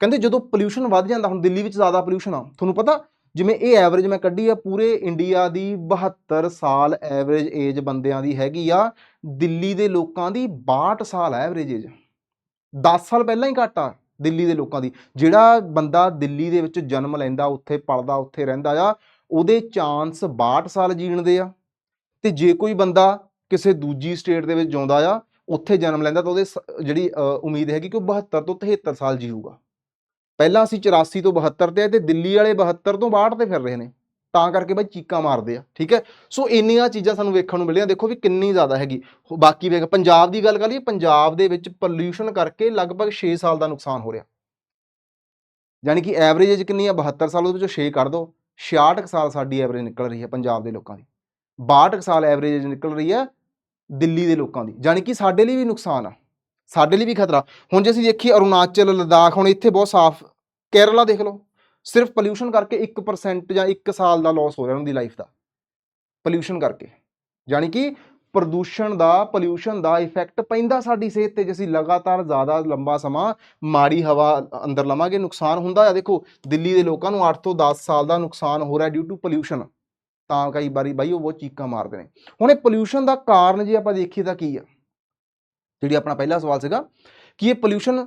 ਕਹਿੰਦੇ ਜਦੋਂ ਪੋਲਿਊਸ਼ਨ ਵੱਧ ਜਾਂਦਾ, ਹੁਣ ਦਿੱਲੀ ਵਿੱਚ ਜ਼ਿਆਦਾ ਪੋਲਿਊਸ਼ਨ ਆ, ਤੁਹਾਨੂੰ ਪਤਾ ਜਿਵੇਂ ਇਹ ਐਵਰੇਜ ਮੈਂ ਕੱਢੀ ਆ, ਪੂਰੇ ਇੰਡੀਆ ਦੀ 72 ਸਾਲ ਐਵਰੇਜ ਏਜ ਬੰਦਿਆਂ ਦੀ ਹੈਗੀ ਆ, ਦਿੱਲੀ ਦੇ ਲੋਕਾਂ ਦੀ 62 ਸਾਲ ਐਵਰੇਜ ਏਜ 10 ਸਾਲ ਪਹਿਲਾਂ ਹੀ ਘੱਟ ਆ। ਦਿੱਲੀ ਦੇ ਲੋਕਾਂ ਦੀ। ਜਿਹੜਾ ਬੰਦਾ ਦਿੱਲੀ ਦੇ ਵਿੱਚ ਜਨਮ ਲੈਂਦਾ, ਉੱਥੇ ਪਲਦਾ ਉੱਥੇ ਰਹਿੰਦਾ ਆ, ਉਹਦੇ ਚਾਂਸ 62 ਸਾਲ ਜੀਣ ਦੇ ਆ। ਤੇ ਜੇ ਕੋਈ ਬੰਦਾ ਕਿਸੇ ਦੂਜੀ ਸਟੇਟ ਦੇ ਵਿੱਚ ਜਾਂਦਾ ਆ, ਉੱਥੇ ਜਨਮ ਲੈਂਦਾ ਤਾਂ ਉਹਦੇ ਸ- ਜਿਹੜੀ ਉਮੀਦ ਹੈਗੀ ਕਿ ਉਹ 72 ਤੋਂ 73 ਸਾਲ ਜੀਊਗਾ। ਪਹਿਲਾਂ ਅਸੀਂ 84 ਤੋਂ 72 ਤੇ ਆ ਤੇ ਦਿੱਲੀ ਵਾਲੇ 72 ਤੋਂ 62 ਤੇ ਫਿਰ ਰਹੇ ਨੇ। ਤਾਂ ਕਰਕੇ ਬਾਈ ਚੀਕਾਂ ਮਾਰਦੇ ਆ, ਠੀਕ ਹੈ? ਸੋ ਇੰਨੀਆਂ ਚੀਜ਼ਾਂ ਸਾਨੂੰ ਵੇਖਣ ਨੂੰ ਮਿਲੀਆਂ, ਦੇਖੋ ਵੀ ਕਿੰਨੀ ਜ਼ਿਆਦਾ ਹੈਗੀ। ਹੋ- ਬਾਕੀ ਵੇਖ, ਪੰਜਾਬ ਦੀ ਗੱਲ ਕਰ ਲਈਏ ਪੰਜਾਬ ਦੇ ਵਿੱਚ ਪੋਲਿਊਸ਼ਨ ਕਰਕੇ ਲਗਭਗ 6 ਸਾਲ ਦਾ ਨੁਕਸਾਨ ਹੋ ਰਿਹਾ। ਯਾਨੀ ਕਿ ਐਵਰੇਜ ਏਜ ਕਿੰਨੀ ਆ? 72 ਸਾਲ, ਉਹਦੇ ਵਿੱਚੋਂ 6 ਕੱਢ ਦੋ। 66 ਕੁ ਸਾਲ ਸਾਡੀ ਐਵਰੇਜ ਨਿਕਲ ਰਹੀ ਹੈ ਪੰਜਾਬ ਦੇ ਲੋਕਾਂ ਦੀ। 62 ਕੁ ਸਾਲ ਐਵਰੇਜ ਏਜ ਨਿਕਲ ਰਹੀ ਹੈ ਦਿੱਲੀ ਦੇ ਲੋਕਾਂ ਦੀ। ਯਾਨੀ ਕਿ ਸਾਡੇ ਲਈ ਵੀ ਨੁਕਸਾਨ ਆ। ਸਾਡੇ ਲਈ ਵੀ ਖਤਰਾ। ਹੁਣ ਜੇ ਅਸੀਂ ਦੇਖੀਏ ਅਰੁਣਾਚਲ, ਲਦਾਖ, ਹੁਣ ਇੱਥੇ ਬਹੁਤ ਸਾਫ਼, ਕੇਰਲਾ ਦੇਖ ਲਓ। ਸਿਰਫ ਪੋਲਿਊਸ਼ਨ ਕਰਕੇ 1% ਜਾਂ 1 ਸਾਲ ਦਾ ਲਾਸ ਹੋ ਰਿਹਾ ਉਹਨਾਂ ਦੀ ਲਾਈਫ ਦਾ। ਪੋਲਿਊਸ਼ਨ ਕਰਕੇ। ਯਾਨੀ ਕਿ ਪ੍ਰਦੂਸ਼ਣ ਦਾ ਪੋਲਿਊਸ਼ਨ ਦਾ ਇਫੈਕਟ ਪੈਂਦਾ ਸਾਡੀ ਸਿਹਤ ਤੇ, ਜੇ ਅਸੀਂ ਲਗਾਤਾਰ ਜ਼ਿਆਦਾ ਲੰਬਾ ਸਮਾਂ ਮਾੜੀ ਹਵਾ ਅੰਦਰ ਲਵਾਂਗੇ, ਨੁਕਸਾਨ ਹੁੰਦਾ ਆ। ਦੇਖੋ, ਦਿੱਲੀ ਦੇ ਲੋਕਾਂ ਨੂੰ 8 ਤੋਂ 10 ਸਾਲ ਦਾ ਨੁਕਸਾਨ ਹੋ ਰਿਹਾ ਡਿਊ ਟੂ ਪੋਲਿਊਸ਼ਨ ਤਾਂ ਕਈ ਵਾਰੀ ਬਾਈ ਉਹ ਬਹੁਤ ਚੀਕਾਂ ਮਾਰਦੇ ਨੇ। ਹੁਣ ਇਹ ਪੋਲਿਊਸ਼ਨ ਦਾ ਕਾਰਨ ਜੇ ਆਪਾਂ ਦੇਖੀਏ ਤਾਂ ਕੀ ਆ? ਜਿਹੜੀ ਆਪਣਾ ਪਹਿਲਾ ਸਵਾਲ ਸੀਗਾ ਕਿ ਇਹ ਪੋਲਿਊਸ਼ਨ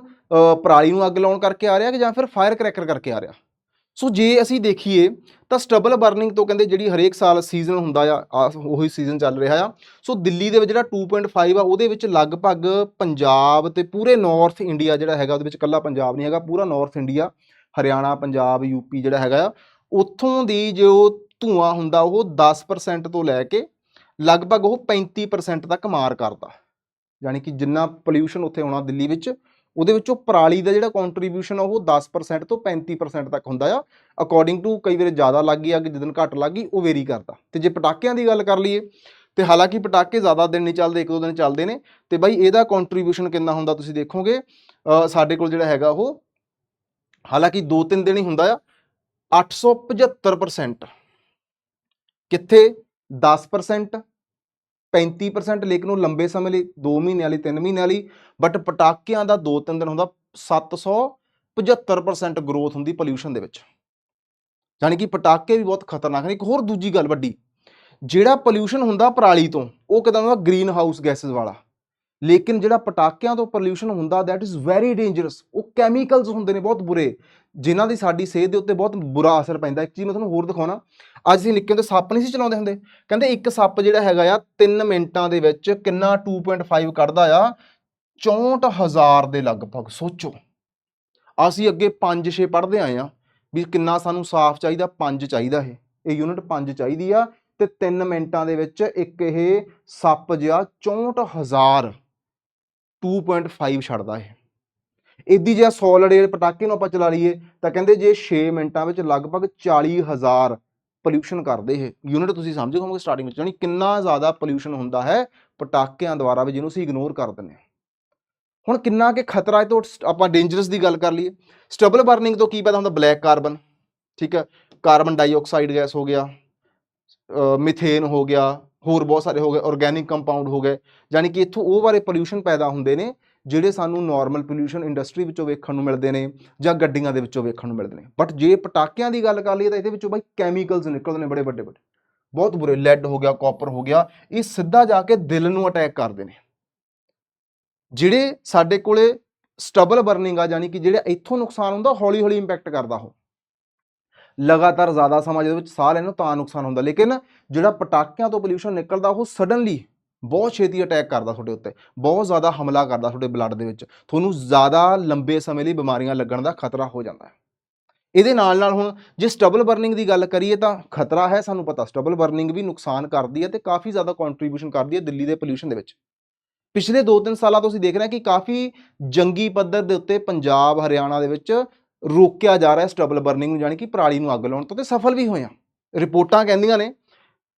ਪਰਾਲੀ ਨੂੰ ਅੱਗ ਲਾਉਣ ਕਰਕੇ ਆ ਰਿਹਾ ਕਿ ਜਾਂ ਫਿਰ ਫਾਇਰ ਕਰੈਕਰ ਕਰਕੇ ਆ ਰਿਹਾ? ਸੋ ਜੇ ਅਸੀਂ ਦੇਖੀਏ, ਤਾਂ ਸਟਬਲ ਬਰਨਿੰਗ ਤੋਂ ਕਹਿੰਦੇ ਜਿਹੜੀ ਹਰੇਕ ਸਾਲ ਸੀਜ਼ਨ ਹੁੰਦਾ ਆ ਉਹੀ ਸੀਜ਼ਨ ਚੱਲ ਰਿਹਾ ਆ। ਸੋ ਦਿੱਲੀ ਦੇ ਵਿੱਚ ਜਿਹੜਾ 2.5 ਆ, ਉਹਦੇ ਵਿੱਚ ਲਗਭਗ ਪੰਜਾਬ ਤੇ ਪੂਰੇ ਨਾਰਥ ਇੰਡੀਆ ਜਿਹੜਾ ਹੈਗਾ, ਉਹਦੇ ਵਿੱਚ ਕੱਲਾ ਪੰਜਾਬ ਨਹੀਂ ਹੈਗਾ, ਪੂਰਾ north India Haryana, Punjab UP ਜਿਹੜਾ ਹੈਗਾ ਆ, ਉੱਥੋਂ ਦੀ ਜੋ ਧੂਆਂ ਹੁੰਦਾ, ਉਹ 10% ਤੋਂ ਲੈ ਕੇ ਲਗਭਗ ਉਹ 35% ਤੱਕ ਮਾਰ ਕਰਦਾ। ਯਾਨੀ ਕਿ ਜਿੰਨਾ ਪੋਲਿਊਸ਼ਨ ਉੱਥੇ ਹੋਣਾ ਦਿੱਲੀ ਵਿੱਚ ਉਹਦੇ ਵਿੱਚੋਂ ਪਰਾਲੀ ਦਾ ਜਿਹੜਾ ਕੰਟਰੀਬਿਊਸ਼ਨ ਆ ਉਹ 10% ਤੋਂ 35% ਤੱਕ ਹੁੰਦਾ ਆ। ਅਕੋਰਡਿੰਗ ਟੂ ਕਈ ਵਾਰ ਜ਼ਿਆਦਾ ਲੱਗ ਗਈ ਅੱਗ ਜਿੱਦਨ ਘੱਟ ਲੱਗ ਗਈ, ਉਹ ਵੇਰੀ ਕਰਦਾ। ਤੇ ਜੇ ਪਟਾਕਿਆਂ ਦੀ ਗੱਲ ਕਰ ਲਈਏ, ਤੇ ਹਾਲਾਂਕਿ ਪਟਾਕੇ ਜ਼ਿਆਦਾ ਦਿਨ ਨਹੀਂ ਚੱਲਦੇ ਇੱਕ ਦੋ ਦਿਨ ਚੱਲਦੇ ਨੇ। ਤੇ ਬਾਈ, ਇਹਦਾ ਕੰਟਰੀਬਿਊਸ਼ਨ ਕਿੰਨਾ ਹੁੰਦਾ ਤੁਸੀਂ ਦੇਖੋਗੇ? ਸਾਡੇ ਕੋਲ ਜਿਹੜਾ ਹੈਗਾ ਉਹ ਹਾਲਾਂਕਿ 2-3 ਦਿਨ ਹੀ ਹੁੰਦਾ ਆ 875% ਕਿੱਥੇ? 10% 35% ਲੇਕਿਨ ਉਹ ਲੰਬੇ ਸਮੇਂ ਲਈ 2 ਮਹੀਨਿਆਂ ਲਈ 3 ਮਹੀਨਿਆਂ ਲਈ ਬਟ ਪਟਾਕਿਆਂ ਦਾ 2-3 ਦਿਨ ਹੁੰਦਾ 775% ਗਰੋਥ ਹੁੰਦੀ ਪੋਲਿਊਸ਼ਨ ਦੇ ਵਿੱਚ। ਯਾਨੀ ਕਿ ਪਟਾਕੇ ਵੀ ਬਹੁਤ ਖਤਰਨਾਕ ਨੇ। ਇੱਕ ਹੋਰ ਦੂਜੀ ਗੱਲ ਵੱਡੀ, ਜਿਹੜਾ ਪੋਲਿਊਸ਼ਨ ਹੁੰਦਾ ਪਰਾਲੀ ਤੋਂ, ਉਹ ਕਿਦਾਂ ਹੁੰਦਾ ਗ੍ਰੀਨ ਹਾਊਸ ਗੈਸਸ ਵਾਲਾ। ਲੇਕਿਨ ਜਿਹੜਾ ਪਟਾਕਿਆਂ ਤੋਂ ਪੋਲਿਊਸ਼ਨ ਹੁੰਦਾ ਦੈਟ ਇਜ਼ ਵੈਰੀ ਡੇਂਜਰਸ ਉਹ ਕੈਮੀਕਲਸ ਹੁੰਦੇ ਨੇ, ਬਹੁਤ ਬੁਰੇ। ਜਿਨ੍ਹਾਂ ਦੀ ਸਾਡੀ ਸਿਹਤ ਦੇ ਉੱਤੇ ਬਹੁਤ ਬੁਰਾ ਅਸਰ ਪੈਂਦਾ। ਇੱਕ ਚੀਜ਼ ਮੈਂ ਤੁਹਾਨੂੰ ਹੋਰ ਦਿਖਾਉਣਾ। ਅੱਜ ਅਸੀਂ ਨਿੱਕੇ ਹੁੰਦੇ ਸੱਪ ਨਹੀਂ ਸੀ ਚਲਾਉਂਦੇ ਹੁੰਦੇ। ਕਹਿੰਦੇ ਇੱਕ ਸੱਪ ਜਿਹੜਾ ਹੈਗਾ ਆ 3 ਮਿੰਟਾਂ ਦੇ ਵਿੱਚ ਕਿੰਨਾ 2.5 ਕੱਢਦਾ ਆ? 64000 ਦੇ ਲਗਭਗ, ਸੋਚੋ। ਅਸੀਂ ਅੱਗੇ 5-6 ਪੜ੍ਹਦੇ ਆਏ ਆ ਵੀ ਕਿੰਨਾ ਸਾਨੂੰ ਸਾਫ਼ ਚਾਹੀਦਾ 5 ਚਾਹੀਦਾ ਇਹ। ਇਹ ਯੂਨਿਟ 5 ਚਾਹੀਦੀ ਆ ਤੇ 3 ਮਿੰਟਾਂ ਦੇ ਵਿੱਚ ਇੱਕ ਇਹ ਸੱਪ ਜਿਹਾ 64000 2.5 ਛੱਡਦਾ ਇਹ। ਇਦੀ ਜੇ 100 ਲੜੇ ਪਟਾਕੇ ਨੂੰ ਆਪਾਂ ਚਲਾ ਲਈਏ, ਤਾਂ ਕਹਿੰਦੇ ਜੇ 6 ਮਿੰਟਾਂ ਵਿੱਚ ਲਗਭਗ 40000 ਪੋਲਿਊਸ਼ਨ ਕਰਦੇ ਇਹ। ਯੂਨਿਟ ਤੁਸੀਂ ਸਮਝ ਹੋਵੋਗੇ ਸਟਾਰਟਿੰਗ ਵਿੱਚ, ਯਾਨੀ ਕਿੰਨਾ ਜ਼ਿਆਦਾ ਪੋਲਿਊਸ਼ਨ ਹੁੰਦਾ ਹੈ ਪਟਾਕਿਆਂ ਦੁਆਰਾ ਵੀ, ਜਿਹਨੂੰ ਅਸੀਂ ਇਗਨੋਰ ਕਰ ਦਿੰਦੇ ਹਾਂ। ਹੁਣ ਕਿੰਨਾ ਕਿ ਖਤਰਾ ਹੈ ਤੋਂ ਆਪਾਂ ਡੇਂਜਰਸ ਦੀ ਗੱਲ ਕਰ ਲਈਏ। ਸਟਬਲ ਬਰਨਿੰਗ ਤੋਂ ਕੀ ਪੈਦਾ ਹੁੰਦਾ? ਬਲੈਕ ਕਾਰਬਨ ਠੀਕ ਹੈ। ਕਾਰਬਨ ਡਾਈਆਕਸਾਈਡ ਗੈਸ ਹੋ ਗਿਆ ਮਿਥੇਨ ਹੋ ਗਿਆ ਹੋਰ ਬਹੁਤ ਸਾਰੇ ਹੋ ਗਏ ਆਰਗੈਨਿਕ ਕੰਪਾਊਂਡ ਹੋ ਗਏ ਯਾਨੀ ਕਿ ਇੱਥੋਂ ਉਹ ਬਾਰੇ ਪੋਲਿਊਸ਼ਨ ਪੈਦਾ ਹੁੰਦੇ ਨੇ, ਜਿਹੜੇ ਸਾਨੂੰ ਨਾਰਮਲ ਪੋਲਿਊਸ਼ਨ ਇੰਡਸਟਰੀ ਵਿੱਚੋਂ ਵੇਖਣ ਨੂੰ ਮਿਲਦੇ ਨੇ ਜਾਂ ਗੱਡੀਆਂ ਦੇ ਵਿੱਚੋਂ ਵੇਖਣ ਨੂੰ ਮਿਲਦੇ ਨੇ। ਬਟ ਜੇ ਪਟਾਕਿਆਂ ਦੀ ਗੱਲ ਕਰ ਲਈਏ ਤਾਂ ਇਹਦੇ ਵਿੱਚੋਂ ਬਾਈ ਕੈਮੀਕਲਸ ਨਿਕਲਦੇ ਨੇ ਬੜੇ ਵੱਡੇ ਵੱਡੇ ਬਹੁਤ ਬੁਰੇ ਲੈਡ ਹੋ ਗਿਆ ਕਾਪਰ ਹੋ ਗਿਆ, ਇਹ ਸਿੱਧਾ ਜਾ ਕੇ ਦਿਲ ਨੂੰ ਅਟੈਕ ਕਰਦੇ ਨੇ। ਜਿਹੜੇ ਸਾਡੇ ਕੋਲੇ ਸਟਬਲ ਬਰਨਿੰਗ ਆ ਯਾਨੀ ਕਿ ਜਿਹੜੇ ਇੱਥੋਂ ਨੁਕਸਾਨ ਹੁੰਦਾ ਹੌਲੀ ਹੌਲੀ ਇੰਪੈਕਟ ਕਰਦਾ ਉਹ। ਲਗਾਤਾਰ ਜ਼ਿਆਦਾ ਸਮਾਂ ਜਿਹਦੇ ਵਿੱਚ ਸਾਹ ਲੈਣ ਨੂੰ ਤਾਂ ਨੁਕਸਾਨ ਹੁੰਦਾ। ਲੇਕਿਨ ਜਿਹੜਾ ਪਟਾਕਿਆਂ ਤੋਂ ਪੋਲਿਊਸ਼ਨ ਨਿਕਲਦਾ, ਉਹ ਸਡਨਲੀ ਬਹੁਤ ਛੇਤੀ ਅਟੈਕ ਕਰਦਾ ਤੁਹਾਡੇ ਉੱਤੇ। ਬਹੁਤ ਜ਼ਿਆਦਾ ਹਮਲਾ ਕਰਦਾ ਤੁਹਾਡੇ ਬਲੱਡ ਦੇ ਵਿੱਚ। ਤੁਹਾਨੂੰ ਜ਼ਿਆਦਾ ਲੰਬੇ ਸਮੇਂ ਲਈ ਬਿਮਾਰੀਆਂ ਲੱਗਣ ਦਾ ਖਤਰਾ ਹੋ ਜਾਂਦਾ ਹੈ। ਇਹਦੇ ਨਾਲ ਨਾਲ ਹੁਣ ਜੇ ਸਟਬਲ ਬਰਨਿੰਗ ਦੀ ਗੱਲ ਕਰੀਏ ਤਾਂ ਖਤਰਾ ਹੈ ਸਾਨੂੰ ਪਤਾ। ਸਟਬਲ ਬਰਨਿੰਗ ਵੀ ਨੁਕਸਾਨ ਕਰਦੀ ਹੈ ਤੇ ਕਾਫੀ ਜ਼ਿਆਦਾ ਕੰਟਰੀਬਿਊਸ਼ਨ ਕਰਦੀ ਹੈ ਦਿੱਲੀ ਦੇ ਪੋਲਿਊਸ਼ਨ ਦੇ ਵਿੱਚ। ਪਿਛਲੇ 2-3 ਸਾਲਾਂ ਤੋਂ ਅਸੀਂ ਦੇਖ ਰਹੇ ਹਾਂ ਕਿ ਕਾਫੀ ਜੰਗੀ ਪੱਧਰ ਦੇ ਉੱਤੇ ਪੰਜਾਬ, ਹਰਿਆਣਾ ਦੇ ਵਿੱਚ ਰੋਕਿਆ ਜਾ ਰਿਹਾ ਸਟਬਲ ਬਰਨਿੰਗ ਨੂੰ ਜਾਣੀ ਕਿ ਪਰਾਲੀ ਨੂੰ ਅੱਗ ਲਾਉਣ ਤੋਂ, ਤੇ ਸਫਲ ਵੀ ਹੋਇਆ ਰਿਪੋਰਟਾਂ ਕਹਿੰਦੀਆਂ ਨੇ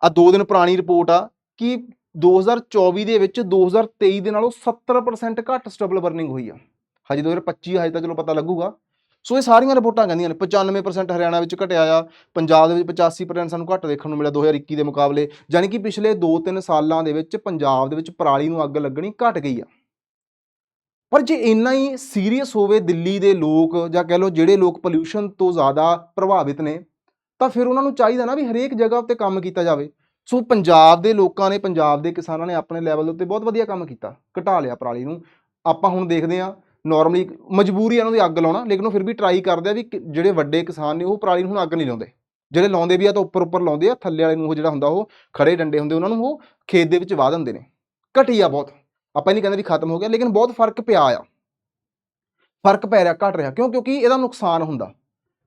ਆ ਦੋ ਦਿਨ ਪੁਰਾਣੀ ਰਿਪੋਰਟ ਆ, ਕਿ 2024 ਦੇ ਵਿੱਚ 2023 ਦੇ ਨਾਲੋਂ 70% ਘੱਟ ਸਟਬਲ ਬਰਨਿੰਗ ਹੋਈ ਆ। ਹਜੇ 2025 ਹਜੇ ਤਾਂ ਚਲੋ ਪਤਾ ਲੱਗੂਗਾ। ਸੋ ਇਹ ਸਾਰੀਆਂ ਰਿਪੋਰਟਾਂ ਕਹਿੰਦੀਆਂ ਨੇ 95% ਹਰਿਆਣਾ ਵਿੱਚ ਘਟਿਆ ਆ, ਪੰਜਾਬ ਦੇ ਵਿੱਚ 85% ਸਾਨੂੰ ਘੱਟ ਦੇਖਣ ਨੂੰ ਮਿਲਿਆ 2021 ਦੇ ਮੁਕਾਬਲੇ, ਯਾਨੀ ਕਿ ਪਿਛਲੇ 2-3 ਸਾਲਾਂ ਦੇ ਵਿੱਚ ਪੰਜਾਬ ਦੇ ਵਿੱਚ ਪਰਾਲੀ ਨੂੰ ਅੱਗ ਲੱਗਣੀ ਘਟ ਗਈ ਆ। ਪਰ ਜੇ ਇੰਨਾ ਹੀ ਸੀਰੀਅਸ ਹੋਵੇ ਦਿੱਲੀ ਦੇ ਲੋਕ ਜਾਂ ਕਹਿ ਲਓ ਜਿਹੜੇ ਲੋਕ ਪੋਲਿਊਸ਼ਨ ਤੋਂ ਜ਼ਿਆਦਾ ਪ੍ਰਭਾਵਿਤ ਨੇ, ਤਾਂ ਫਿਰ ਉਹਨਾਂ ਨੂੰ ਚਾਹੀਦਾ ਨਾ ਵੀ ਹਰੇਕ ਜਗ੍ਹਾ ਉੱਤੇ ਕੰਮ ਕੀਤਾ ਜਾਵੇ। ਸੋ ਪੰਜਾਬ ਦੇ ਲੋਕਾਂ ਨੇ, ਪੰਜਾਬ ਦੇ ਕਿਸਾਨਾਂ ਨੇ ਆਪਣੇ ਲੈਵਲ ਦੇ ਉੱਤੇ ਬਹੁਤ ਵਧੀਆ ਕੰਮ ਕੀਤਾ, ਘਟਾ ਲਿਆ ਪਰਾਲੀ ਨੂੰ। ਆਪਾਂ ਹੁਣ ਦੇਖਦੇ ਹਾਂ ਨਾਰਮਲੀ ਮਜਬੂਰੀ ਆ ਉਹਨਾਂ ਦੀ ਅੱਗ ਲਾਉਣਾ, ਲੇਕਿਨ ਉਹ ਫਿਰ ਵੀ ਟਰਾਈ ਕਰਦੇ ਆ ਵੀ ਜਿਹੜੇ ਵੱਡੇ ਕਿਸਾਨ ਨੇ ਉਹ ਪਰਾਲੀ ਨੂੰ ਹੁਣ ਅੱਗ ਨਹੀਂ ਲਾਉਂਦੇ। ਜਿਹੜੇ ਲਾਉਂਦੇ ਵੀ ਆ ਤਾਂ ਉੱਪਰ ਉੱਪਰ ਲਾਉਂਦੇ ਆ, ਥੱਲੇ ਵਾਲੇ ਨੂੰ ਉਹ ਜਿਹੜਾ ਹੁੰਦਾ ਉਹ ਖੜੇ ਡੰਡੇ ਹੁੰਦੇ, ਉਹਨਾਂ ਨੂੰ ਉਹ ਖੇਤ ਦੇ ਵਿੱਚ ਵਾਹ ਦਿੰਦੇ ਨੇ। ਘਟੀਆ ਬਹੁਤ। ਆਪਾਂ ਨਹੀਂ ਕਹਿੰਦੇ ਵੀ ਖਤਮ ਹੋ ਗਿਆ, ਲੇਕਿਨ ਬਹੁਤ ਫ਼ਰਕ ਪਿਆ ਆ। ਫ਼ਰਕ ਪੈ ਰਿਹਾ, ਘਟ ਰਿਹਾ, ਕਿਉਂ? ਕਿਉਂਕਿ ਇਹਦਾ ਨੁਕਸਾਨ ਹੁੰਦਾ।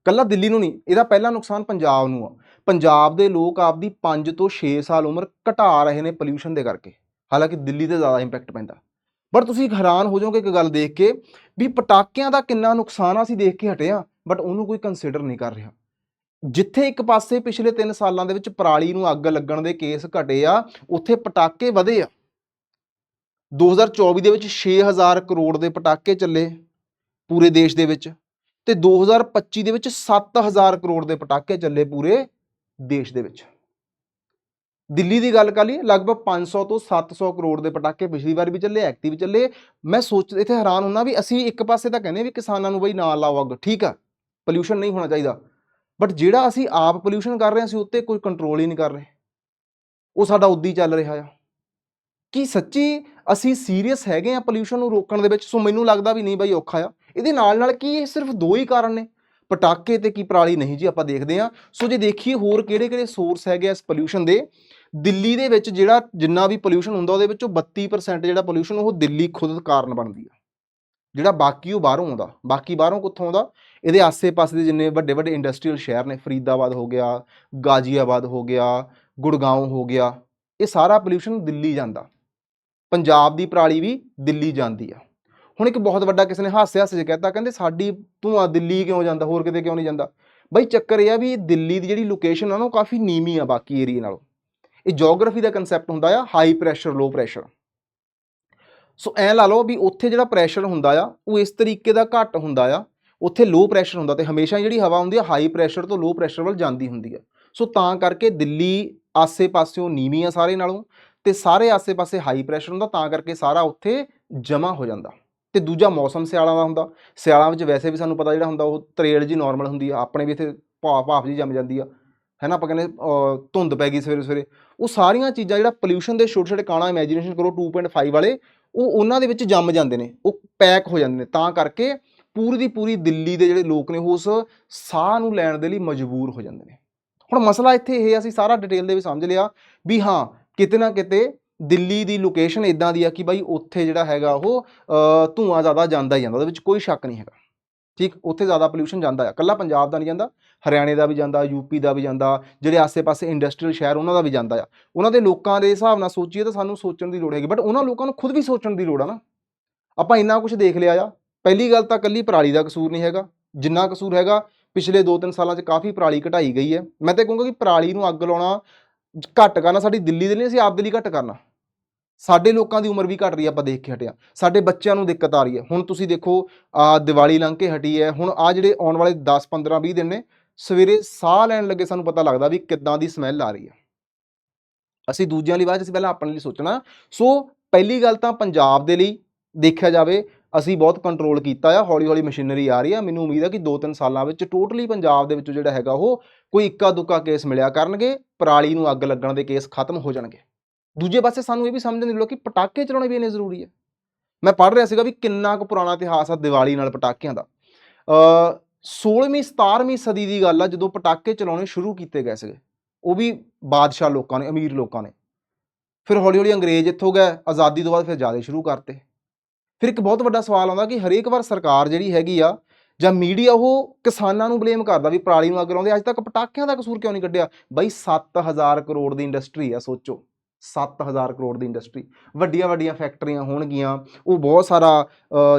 ਕੱਲਾ ਦਿੱਲੀ ਨੂੰ ਨਹੀਂ, ਇਹਦਾ ਪਹਿਲਾ ਨੁਕਸਾਨ ਪੰਜਾਬ ਨੂੰ ਆ। ਪੰਜਾਬ ਦੇ ਲੋਕ ਆਪਦੀ 5 ਤੋਂ 6 ਸਾਲ ਉਮਰ ਘਟਾ ਰਹੇ ਨੇ ਪੋਲਿਊਸ਼ਨ ਦੇ ਕਰਕੇ। ਹਾਲਾਂਕਿ ਦਿੱਲੀ ਤੇ ਜ਼ਿਆਦਾ ਇੰਪੈਕਟ ਪੈਂਦਾ। ਬਟ ਤੁਸੀਂ ਹੈਰਾਨ ਹੋ ਜਾਓਗੇ ਇੱਕ ਗੱਲ ਦੇਖ ਕੇ ਵੀ ਪਟਾਕਿਆਂ ਦਾ ਕਿੰਨਾ ਨੁਕਸਾਨ ਆ, ਅਸੀਂ ਦੇਖ ਕੇ ਹਟੇ ਆ ਬਟ ਉਹਨੂੰ ਕੋਈ ਕੰਸੀਡਰ ਨਹੀਂ ਕਰ ਰਿਹਾ। ਜਿੱਥੇ ਇੱਕ ਪਾਸੇ ਪਿਛਲੇ 3 ਸਾਲਾਂ ਦੇ ਵਿੱਚ ਪਰਾਲੀ ਨੂੰ ਅੱਗ ਲੱਗਣ ਦੇ ਕੇਸ ਘਟੇ ਆ, ਉੱਥੇ ਪਟਾਕੇ ਵਧੇ ਆ। 2024 ਦੇ ਵਿੱਚ 6000 ਕਰੋੜ ਦੇ ਪਟਾਕੇ ਚੱਲੇ ਪੂਰੇ ਦੇਸ਼ ਦੇ ਵਿੱਚ ਤੇ 2025 ਦੇ ਵਿੱਚ 7000 ਕਰੋੜ ਦੇ ਪਟਾਕੇ ਚੱਲੇ ਪੂਰੇ ਦੇਸ਼ ਦੇ ਵਿੱਚ। ਦਿੱਲੀ ਦੀ ਗੱਲ ਕਰ ਲਈ ਲਗਭਗ 500 ਤੋਂ 700 ਕਰੋੜ ਦੇ ਪਟਾਕੇ ਪਿਛਲੀ ਵਾਰ ਵੀ ਚੱਲੇ ਐਕਟਿਵ ਚੱਲੇ। ਮੈਂ ਸੋਚ, ਇੱਥੇ ਹੈਰਾਨ ਹੁੰਨਾ ਵੀ ਅਸੀਂ ਇੱਕ ਪਾਸੇ ਤਾਂ ਕਹਿੰਦੇ ਵੀ ਕਿਸਾਨਾਂ ਨੂੰ ਬਈ ਨਾ ਲਾਓ ਅੱਗ, ਠੀਕ ਆ ਪੋਲਿਊਸ਼ਨ ਨਹੀਂ ਹੋਣਾ ਚਾਹੀਦਾ। ਬਟ ਜਿਹੜਾ ਅਸੀਂ ਆਪ ਪੋਲਿਊਸ਼ਨ ਕਰ ਰਹੇ ਹਾਂ, ਅਸੀਂ ਉੱਤੇ ਕੋਈ ਕੰਟਰੋਲ ਹੀ ਨਹੀਂ ਕਰ ਰਹੇ। ਉਹ ਸਾਡਾ ਉਦਾਂ ਹੀ ਚੱਲ ਰਿਹਾ ਆ। ਕਿ ਸੱਚੀ ਅਸੀਂ ਸੀਰੀਅਸ ਹੈਗੇ ਆ ਪੋਲਿਊਸ਼ਨ ਨੂੰ ਰੋਕਣ ਦੇ ਵਿੱਚ? ਸੋ ਮੈਨੂੰ ਲੱਗਦਾ ਵੀ ਨਹੀਂ ਬਾਈ ਔਖਾ ਆ। ਇਹਦੇ ਨਾਲ ਨਾਲ ਕੀ ਇਹ ਸਿਰਫ ਦੋ ਹੀ ਕਾਰਨ ਨੇ? ਪਟਾਕੇ ਤੇ ਕੀ ਪਰਾਲੀ ਨਹੀਂ ਜੀ ਆਪਾਂ ਦੇਖਦੇ ਆ ਸੋ ਜੇ ਦੇਖੀਏ ਹੋਰ ਕਿਹੜੇ ਕਿਹੜੇ ਸੋਰਸ ਹੈਗੇ ਇਸ ਪੋਲਿਊਸ਼ਨ ਦੇ? ਦਿੱਲੀ ਦੇ ਵਿੱਚ ਜਿਹੜਾ ਜਿੰਨਾ ਵੀ ਪੋਲਿਊਸ਼ਨ ਹੁੰਦਾ ਉਹਦੇ ਵਿੱਚੋਂ 32% ਜਿਹੜਾ ਪੋਲਿਊਸ਼ਨ ਉਹ ਦਿੱਲੀ ਖੁਦ ਕਾਰਨ ਬਣਦੀ ਆ। ਜਿਹੜਾ ਬਾਕੀ ਉਹ ਬਾਹਰੋਂ ਆਉਂਦਾ। ਬਾਕੀ ਬਾਹਰੋਂ ਕਿੱਥੋਂ ਆਉਂਦਾ? ਇਹਦੇ ਆਸੇ-ਪਾਸੇ ਦੇ ਜਿੰਨੇ ਵੱਡੇ ਵੱਡੇ ਇੰਡਸਟਰੀਅਲ ਸ਼ਹਿਰ ਨੇ, ਫਰੀਦਾਬਾਦ ਹੋ ਗਿਆ, ਗਾਜ਼ੀਆਬਾਦ ਹੋ ਗਿਆ ਗੁੜਗਾਉਂ ਹੋ ਗਿਆ, ਇਹ ਸਾਰਾ ਪੋਲਿਊਸ਼ਨ ਦਿੱਲੀ ਜਾਂਦਾ। ਪੰਜਾਬ ਦੀ ਪਰਾਲੀ ਵੀ ਦਿੱਲੀ ਜਾਂਦੀ ਆ। ਹੁਣ ਇੱਕ ਬਹੁਤ ਵੱਡਾ ਕਿਸੇ ਨੇ ਹਾਸੇ ਹਾਸੇ 'ਚ ਕਹਿਤਾ ਕਹਿੰਦੇ ਸਾਡੀ ਧੂੰਆਂ ਦਿੱਲੀ ਕਿਉਂ ਜਾਂਦਾ, ਹੋਰ ਕਿਤੇ ਕਿਉਂ ਨਹੀਂ ਜਾਂਦਾ? ਬਈ ਚੱਕਰ ਇਹ ਆ ਵੀ ਦਿੱਲੀ ਦੀ ਜਿਹੜੀ ਲੋਕੇਸ਼ਨ ਆ ਨਾ, ਉਹ ਕਾਫੀ ਨੀਵੀਂ ਆ ਬਾਕੀ ਏਰੀਆ ਨਾਲੋਂ। ਇਹ ਜੀਓਗ੍ਰਾਫੀ ਦਾ ਕਨਸੈਪਟ ਹੁੰਦਾ ਆ high pressure low pressure so ਐ ਲਾ ਲਓ ਵੀ ਉੱਥੇ ਜਿਹੜਾ ਪ੍ਰੈਸ਼ਰ ਹੁੰਦਾ ਆ, ਉਹ ਇਸ ਤਰੀਕੇ ਦਾ ਘੱਟ ਹੁੰਦਾ ਆ। ਉੱਥੇ ਲੋ ਪ੍ਰੈਸ਼ਰ ਹੁੰਦਾ ਤੇ ਹਮੇਸ਼ਾ ਜਿਹੜੀ ਹਵਾ ਹੁੰਦੀ ਆ ਹਾਈ ਪ੍ਰੈਸ਼ਰ ਤੋਂ ਲੋ ਪ੍ਰੈਸ਼ਰ ਵੱਲ ਜਾਂਦੀ ਹੁੰਦੀ ਆ। ਸੋ ਤਾਂ ਕਰਕੇ ਦਿੱਲੀ ਆਸੇ-ਪਾਸਿਓਂ ਨੀਵੀਂ ਆ ਸਾਰੇ ਨਾਲੋਂ ਤੇ ਸਾਰੇ ਆਸੇ-ਪਾਸੇ ਹਾਈ ਪ੍ਰੈਸ਼ਰ ਹੁੰਦਾ, ਤਾਂ ਕਰਕੇ ਸਾਰਾ ਉੱਥੇ ਜਮਾ ਹੋ ਜਾਂਦਾ। ਤੇ ਦੂਜਾ ਮੌਸਮ ਸਿਆਲਾਂ ਦਾ ਹੁੰਦਾ। ਸਿਆਲਾਂ ਵਿੱਚ ਵੈਸੇ ਵੀ ਸਾਨੂੰ ਪਤਾ ਜਿਹੜਾ ਹੁੰਦਾ, ਉਹ ਤਰੇਲ ਜੀ ਨਾਰਮਲ ਹੁੰਦੀ ਆ, ਆਪਣੇ ਵੀ ਇੱਥੇ ਭਾਫ ਭਾਫ ਜੀ ਜੰਮ ਜਾਂਦੀ ਆ। ਹੈ ਨਾ ਆਪਾਂ ਕਹਿੰਦੇ ਧੁੰਦ ਪੈ ਗਈ ਸਵੇਰੇ ਸਵੇਰੇ ਉਹ ਸਾਰੀਆਂ ਚੀਜ਼ਾਂ ਜਿਹੜਾ ਪੋਲਿਊਸ਼ਨ ਦੇ ਛੋਟੇ ਛੋਟੇ ਕਾਣਾ ਇਮੇਜਿਨੇਸ਼ਨ ਕਰੋ 2.5 ਵਾਲੇ, ਉਹ ਉਹਨਾਂ ਦੇ ਵਿੱਚ ਜੰਮ ਜਾਂਦੇ ਨੇ, ਉਹ ਪੈਕ ਹੋ ਜਾਂਦੇ ਨੇ। ਤਾਂ ਕਰਕੇ ਪੂਰੀ ਦੀ ਪੂਰੀ ਦਿੱਲੀ ਦੇ ਜਿਹੜੇ ਲੋਕ ਨੇ, ਉਹ ਉਸ ਸਾਹ ਨੂੰ ਲੈਣ ਦੇ ਲਈ ਮਜਬੂਰ ਹੋ ਜਾਂਦੇ ਨੇ। ਹੁਣ ਮਸਲਾ ਇੱਥੇ ਇਹ ਅਸੀਂ ਸਾਰਾ ਡਿਟੇਲ ਦੇ ਵਿੱਚ ਸਮਝ ਲਿਆ ਵੀ ਹਾਂ ਕਿਤੇ ਨਾ ਕਿਤੇ ਦਿੱਲੀ ਦੀ ਲੋਕੇਸ਼ਨ ਇਦਾਂ ਦੀ ਆ ਕਿ ਬਾਈ ਉੱਥੇ ਜਿਹੜਾ ਹੈਗਾ ਉਹ ਅਹ, ਧੂੰਆਂ ਜ਼ਿਆਦਾ ਜਾਂਦਾ ਹੀ ਜਾਂਦਾ ਉਹਦੇ ਵਿੱਚ ਕੋਈ ਸ਼ੱਕ ਨਹੀਂ ਹੈਗਾ। ਠੀਕ? ਉੱਥੇ ਜ਼ਿਆਦਾ ਪੋਲਿਊਸ਼ਨ ਜਾਂਦਾ ਆ। ਕੱਲਾ ਪੰਜਾਬ ਦਾ ਨਹੀਂ ਜਾਂਦਾ ਹਰਿਆਣੇ ਦਾ ਵੀ ਜਾਂਦਾ ਯੂਪੀ ਦਾ ਵੀ ਜਾਂਦਾ ਜਿਹੜੇ ਆਸੇ-ਪਾਸੇ ਇੰਡਸਟਰੀਅਲ ਸ਼ਹਿਰ ਉਹਨਾਂ ਦਾ ਵੀ ਜਾਂਦਾ ਆ। ਉਹਨਾਂ ਦੇ ਲੋਕਾਂ ਦੇ ਹਿਸਾਬ ਨਾਲ ਸੋਚੀਏ ਤਾਂ ਸਾਨੂੰ ਸੋਚਣ ਦੀ ਲੋੜ ਹੈਗੀ ਬਟ ਉਹਨਾਂ ਲੋਕਾਂ ਨੂੰ ਖੁਦ ਵੀ ਸੋਚਣ ਦੀ ਲੋੜ ਆ ਨਾ। ਆਪਾਂ ਇੰਨਾ ਕੁਝ ਦੇਖ ਲਿਆ ਆ। ਪਹਿਲੀ ਗੱਲ ਤਾਂ ਕੱਲੀ ਪਰਾਲੀ ਦਾ ਕਸੂਰ ਨਹੀਂ ਹੈਗਾ ਜਿੰਨਾ ਕਸੂਰ ਹੈਗਾ ਪਿਛਲੇ 2-3 ਸਾਲਾਂ 'ਚ ਕਾਫੀ ਪਰਾਲੀ ਘਟਾਈ ਗਈ ਹੈ। ਮੈਂ ਤਾਂ ਕਹੂੰਗਾ ਕਿ ਪਰਾਲੀ ਨੂੰ ਅੱਗ ਲਾਉਣਾ ਘੱਟ ਕਰਨਾ, ਸਾਡੀ ਦਿੱਲੀ ਦੇ ਲਈ ਅਸੀਂ ਆਪ ਦੇ ਲਈ ਘੱਟ ਕਰਨਾ। ਸਾਡੇ ਲੋਕਾਂ ਦੀ ਉਮਰ ਵੀ ਘਟ ਰਹੀ ਹੈ ਆਪਾਂ ਦੇਖ ਕੇ ਹਟਿਆ ਸਾਡੇ ਬੱਚਿਆਂ ਨੂੰ ਦਿੱਕਤ ਆ ਰਹੀ ਹੈ ਹੁਣ ਤੁਸੀਂ ਦੇਖੋ, ਆ ਦੀਵਾਲੀ ਲੰਘ ਕੇ ਹਟੀ ਹੈ। ਹੁਣ ਆ ਜਿਹੜੇ ਆਉਣ ਵਾਲੇ 10 15 20 ਦਿਨ ਨੇ, ਸਵੇਰੇ ਸਾਹ ਲੈਣ ਲੱਗੇ, ਸਾਨੂੰ ਪਤਾ ਲੱਗਦਾ ਵੀ ਕਿੱਦਾਂ ਦੀ ਸਮੈਲ ਆ ਰਹੀ ਹੈ ਅਸੀਂ ਦੂਜਿਆਂ ਲਈ ਬਾਅਦ 'ਚ ਅਸੀਂ ਪਹਿਲਾਂ ਆਪਣੇ ਲਈ ਸੋਚਣਾ। ਸੋ ਪਹਿਲੀ ਗੱਲ ਤਾਂ ਪੰਜਾਬ ਦੇ ਲਈ ਦੇਖਿਆ ਜਾਵੇ, ਅਸੀਂ ਬਹੁਤ ਕੰਟਰੋਲ ਕੀਤਾ ਆ। ਹੌਲੀ ਹੌਲੀ ਮਸ਼ੀਨਰੀ ਆ ਰਹੀ ਆ। ਮੈਨੂੰ ਉਮੀਦ ਆ ਕਿ 2-3 ਸਾਲਾਂ ਵਿੱਚ ਟੋਟਲੀ ਪੰਜਾਬ ਦੇ ਵਿੱਚ ਜਿਹੜਾ ਹੈਗਾ ਉਹ ਕੋਈ ਇੱਕਾ ਦੁੱਕਾ ਕੇਸ ਮਿਲਿਆ ਕਰਨਗੇ, ਪਰਾਲੀ ਨੂੰ ਅੱਗ ਲੱਗਣ ਦੇ ਕੇਸ ਖਤਮ ਹੋ ਜਾਣਗੇ। ਦੂਜੇ ਪਾਸੇ ਸਾਨੂੰ ਇਹ ਵੀ ਸਮਝਣ ਦੀ ਲੋੜ ਕਿ ਪਟਾਕੇ ਚਲਾਉਣੇ ਵੀ ਇੰਨੇ ਜ਼ਰੂਰੀ ਹੈ ਮੈਂ ਪੜ੍ਹ ਰਿਹਾ ਸੀਗਾ ਵੀ ਕਿੰਨਾ ਕੁ ਪੁਰਾਣਾ ਇਤਿਹਾਸ ਆ ਦੀਵਾਲੀ ਨਾਲ ਪਟਾਕਿਆਂ ਦਾ। ਅ 16ਵੀਂ 17ਵੀਂ ਸਦੀ ਦੀ ਗੱਲ ਆ ਜਦੋਂ ਪਟਾਕੇ ਚਲਾਉਣੇ ਸ਼ੁਰੂ ਕੀਤੇ ਗਏ ਸੀਗੇ। ਉਹ ਵੀ ਬਾਦਸ਼ਾਹ ਲੋਕਾਂ ਨੇ, ਅਮੀਰ ਲੋਕਾਂ ਨੇ। ਫਿਰ ਹੌਲੀ ਹੌਲੀ ਅੰਗਰੇਜ਼ ਇੱਥੋਂ ਗਏ, ਆਜ਼ਾਦੀ ਤੋਂ ਬਾਅਦ ਫਿਰ ਜ਼ਿਆਦਾ ਸ਼ੁਰੂ ਕਰਤੇ। ਫਿਰ ਇੱਕ ਬਹੁਤ ਵੱਡਾ ਸਵਾਲ ਆਉਂਦਾ ਕਿ ਹਰੇਕ ਵਾਰ ਸਰਕਾਰ ਜਿਹੜੀ ਹੈਗੀ ਆ ਜਾਂ ਮੀਡੀਆ ਉਹ ਕਿਸਾਨਾਂ ਨੂੰ ਬਲੇਮ ਕਰਦਾ ਵੀ ਪਰਾਲੀ ਨੂੰ ਅੱਗ ਲਾਉਂਦੇ, ਅੱਜ ਤੱਕ ਪਟਾਕਿਆਂ ਦਾ ਕਸੂਰ ਕਿਉਂ ਨਹੀਂ ਕੱਢਿਆ? ਬਈ 7000 ਕਰੋੜ ਦੀ ਇੰਡਸਟਰੀ ਆ, ਸੋਚੋ। 7000 ਕਰੋੜ ਦੀ ਇੰਡਸਟਰੀ। ਵੱਡੀਆਂ ਵੱਡੀਆਂ ਫੈਕਟਰੀਆਂ ਹੋਣਗੀਆਂ, ਉਹ ਬਹੁਤ ਸਾਰਾ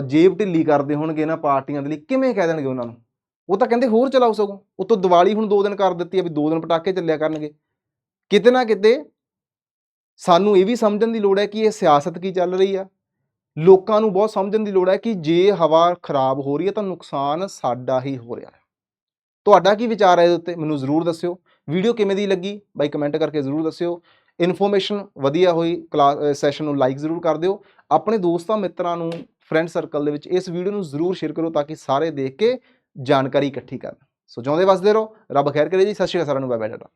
ਜੇਬ ਢਿੱਲੀ ਕਰਦੇ ਹੋਣਗੇ ਨਾ ਪਾਰਟੀਆਂ ਦੇ ਲਈ, ਕਿਵੇਂ ਕਹਿ ਦੇਣਗੇ ਉਹਨਾਂ ਨੂੰ? ਉਹ ਤਾਂ ਕਹਿੰਦੇ ਹੋਰ ਚਲਾਓ ਸਗੋਂ। ਉਤੋਂ ਦੀਵਾਲੀ ਹੁਣ 2 ਦਿਨ ਕਰ ਦਿੱਤੀ ਆ ਵੀ 2 ਦਿਨ ਪਟਾਕੇ ਚੱਲਿਆ ਕਰਨਗੇ। ਕਿਤੇ ਨਾ ਕਿਤੇ ਸਾਨੂੰ ਇਹ ਵੀ ਸਮਝਣ ਦੀ ਲੋੜ ਹੈ ਕਿ ਇਹ ਸਿਆਸਤ ਕੀ ਚੱਲ ਰਹੀ ਆ। ਲੋਕਾਂ ਨੂੰ ਬਹੁਤ ਸਮਝਣ ਦੀ ਲੋੜ ਹੈ ਕਿ ਜੇ ਹਵਾ ਖਰਾਬ ਹੋ ਰਹੀ ਹੈ ਤਾਂ ਨੁਕਸਾਨ ਸਾਡਾ ਹੀ ਹੋ ਰਿਹਾ ਹੈ। ਤੁਹਾਡਾ ਕੀ ਵਿਚਾਰ ਹੈ ਇਹਦੇ ਉੱਤੇ ਮੈਨੂੰ ਜ਼ਰੂਰ ਦੱਸਿਓ। ਵੀਡੀਓ ਕਿਵੇਂ ਦੀ ਲੱਗੀ? ਬਾਈ ਕਮੈਂਟ ਕਰਕੇ ਜ਼ਰੂਰ ਦੱਸਿਓ। ਇਨਫੋਰਮੇਸ਼ਨ ਵਧੀਆ ਹੋਈ ਕਲਾਸ ਸੈਸ਼ਨ ਨੂੰ ਲਾਈਕ ਜ਼ਰੂਰ ਕਰ ਦਿਓ। ਆਪਣੇ ਦੋਸਤਾਂ, ਮਿੱਤਰਾਂ ਨੂੰ ਫਰੈਂਡ ਸਰਕਲ ਦੇ ਵਿੱਚ ਇਸ ਵੀਡੀਓ ਨੂੰ ਜ਼ਰੂਰ ਸ਼ੇਅਰ ਕਰੋ ਤਾਂ ਕਿ ਸਾਰੇ ਦੇਖ ਕੇ ਜਾਣਕਾਰੀ ਇਕੱਠੀ ਕਰਨ। ਸੋ ਜਿਉਂਦੇ ਵਸਦੇ ਰਹੋ। ਰੱਬ ਖੈਰ ਕਰੇ ਜੀ। ਸਤਿ ਸ਼੍ਰੀ ਅਕਾਲ, ਸਾਰਿਆਂ ਨੂੰ। Bye bye tata.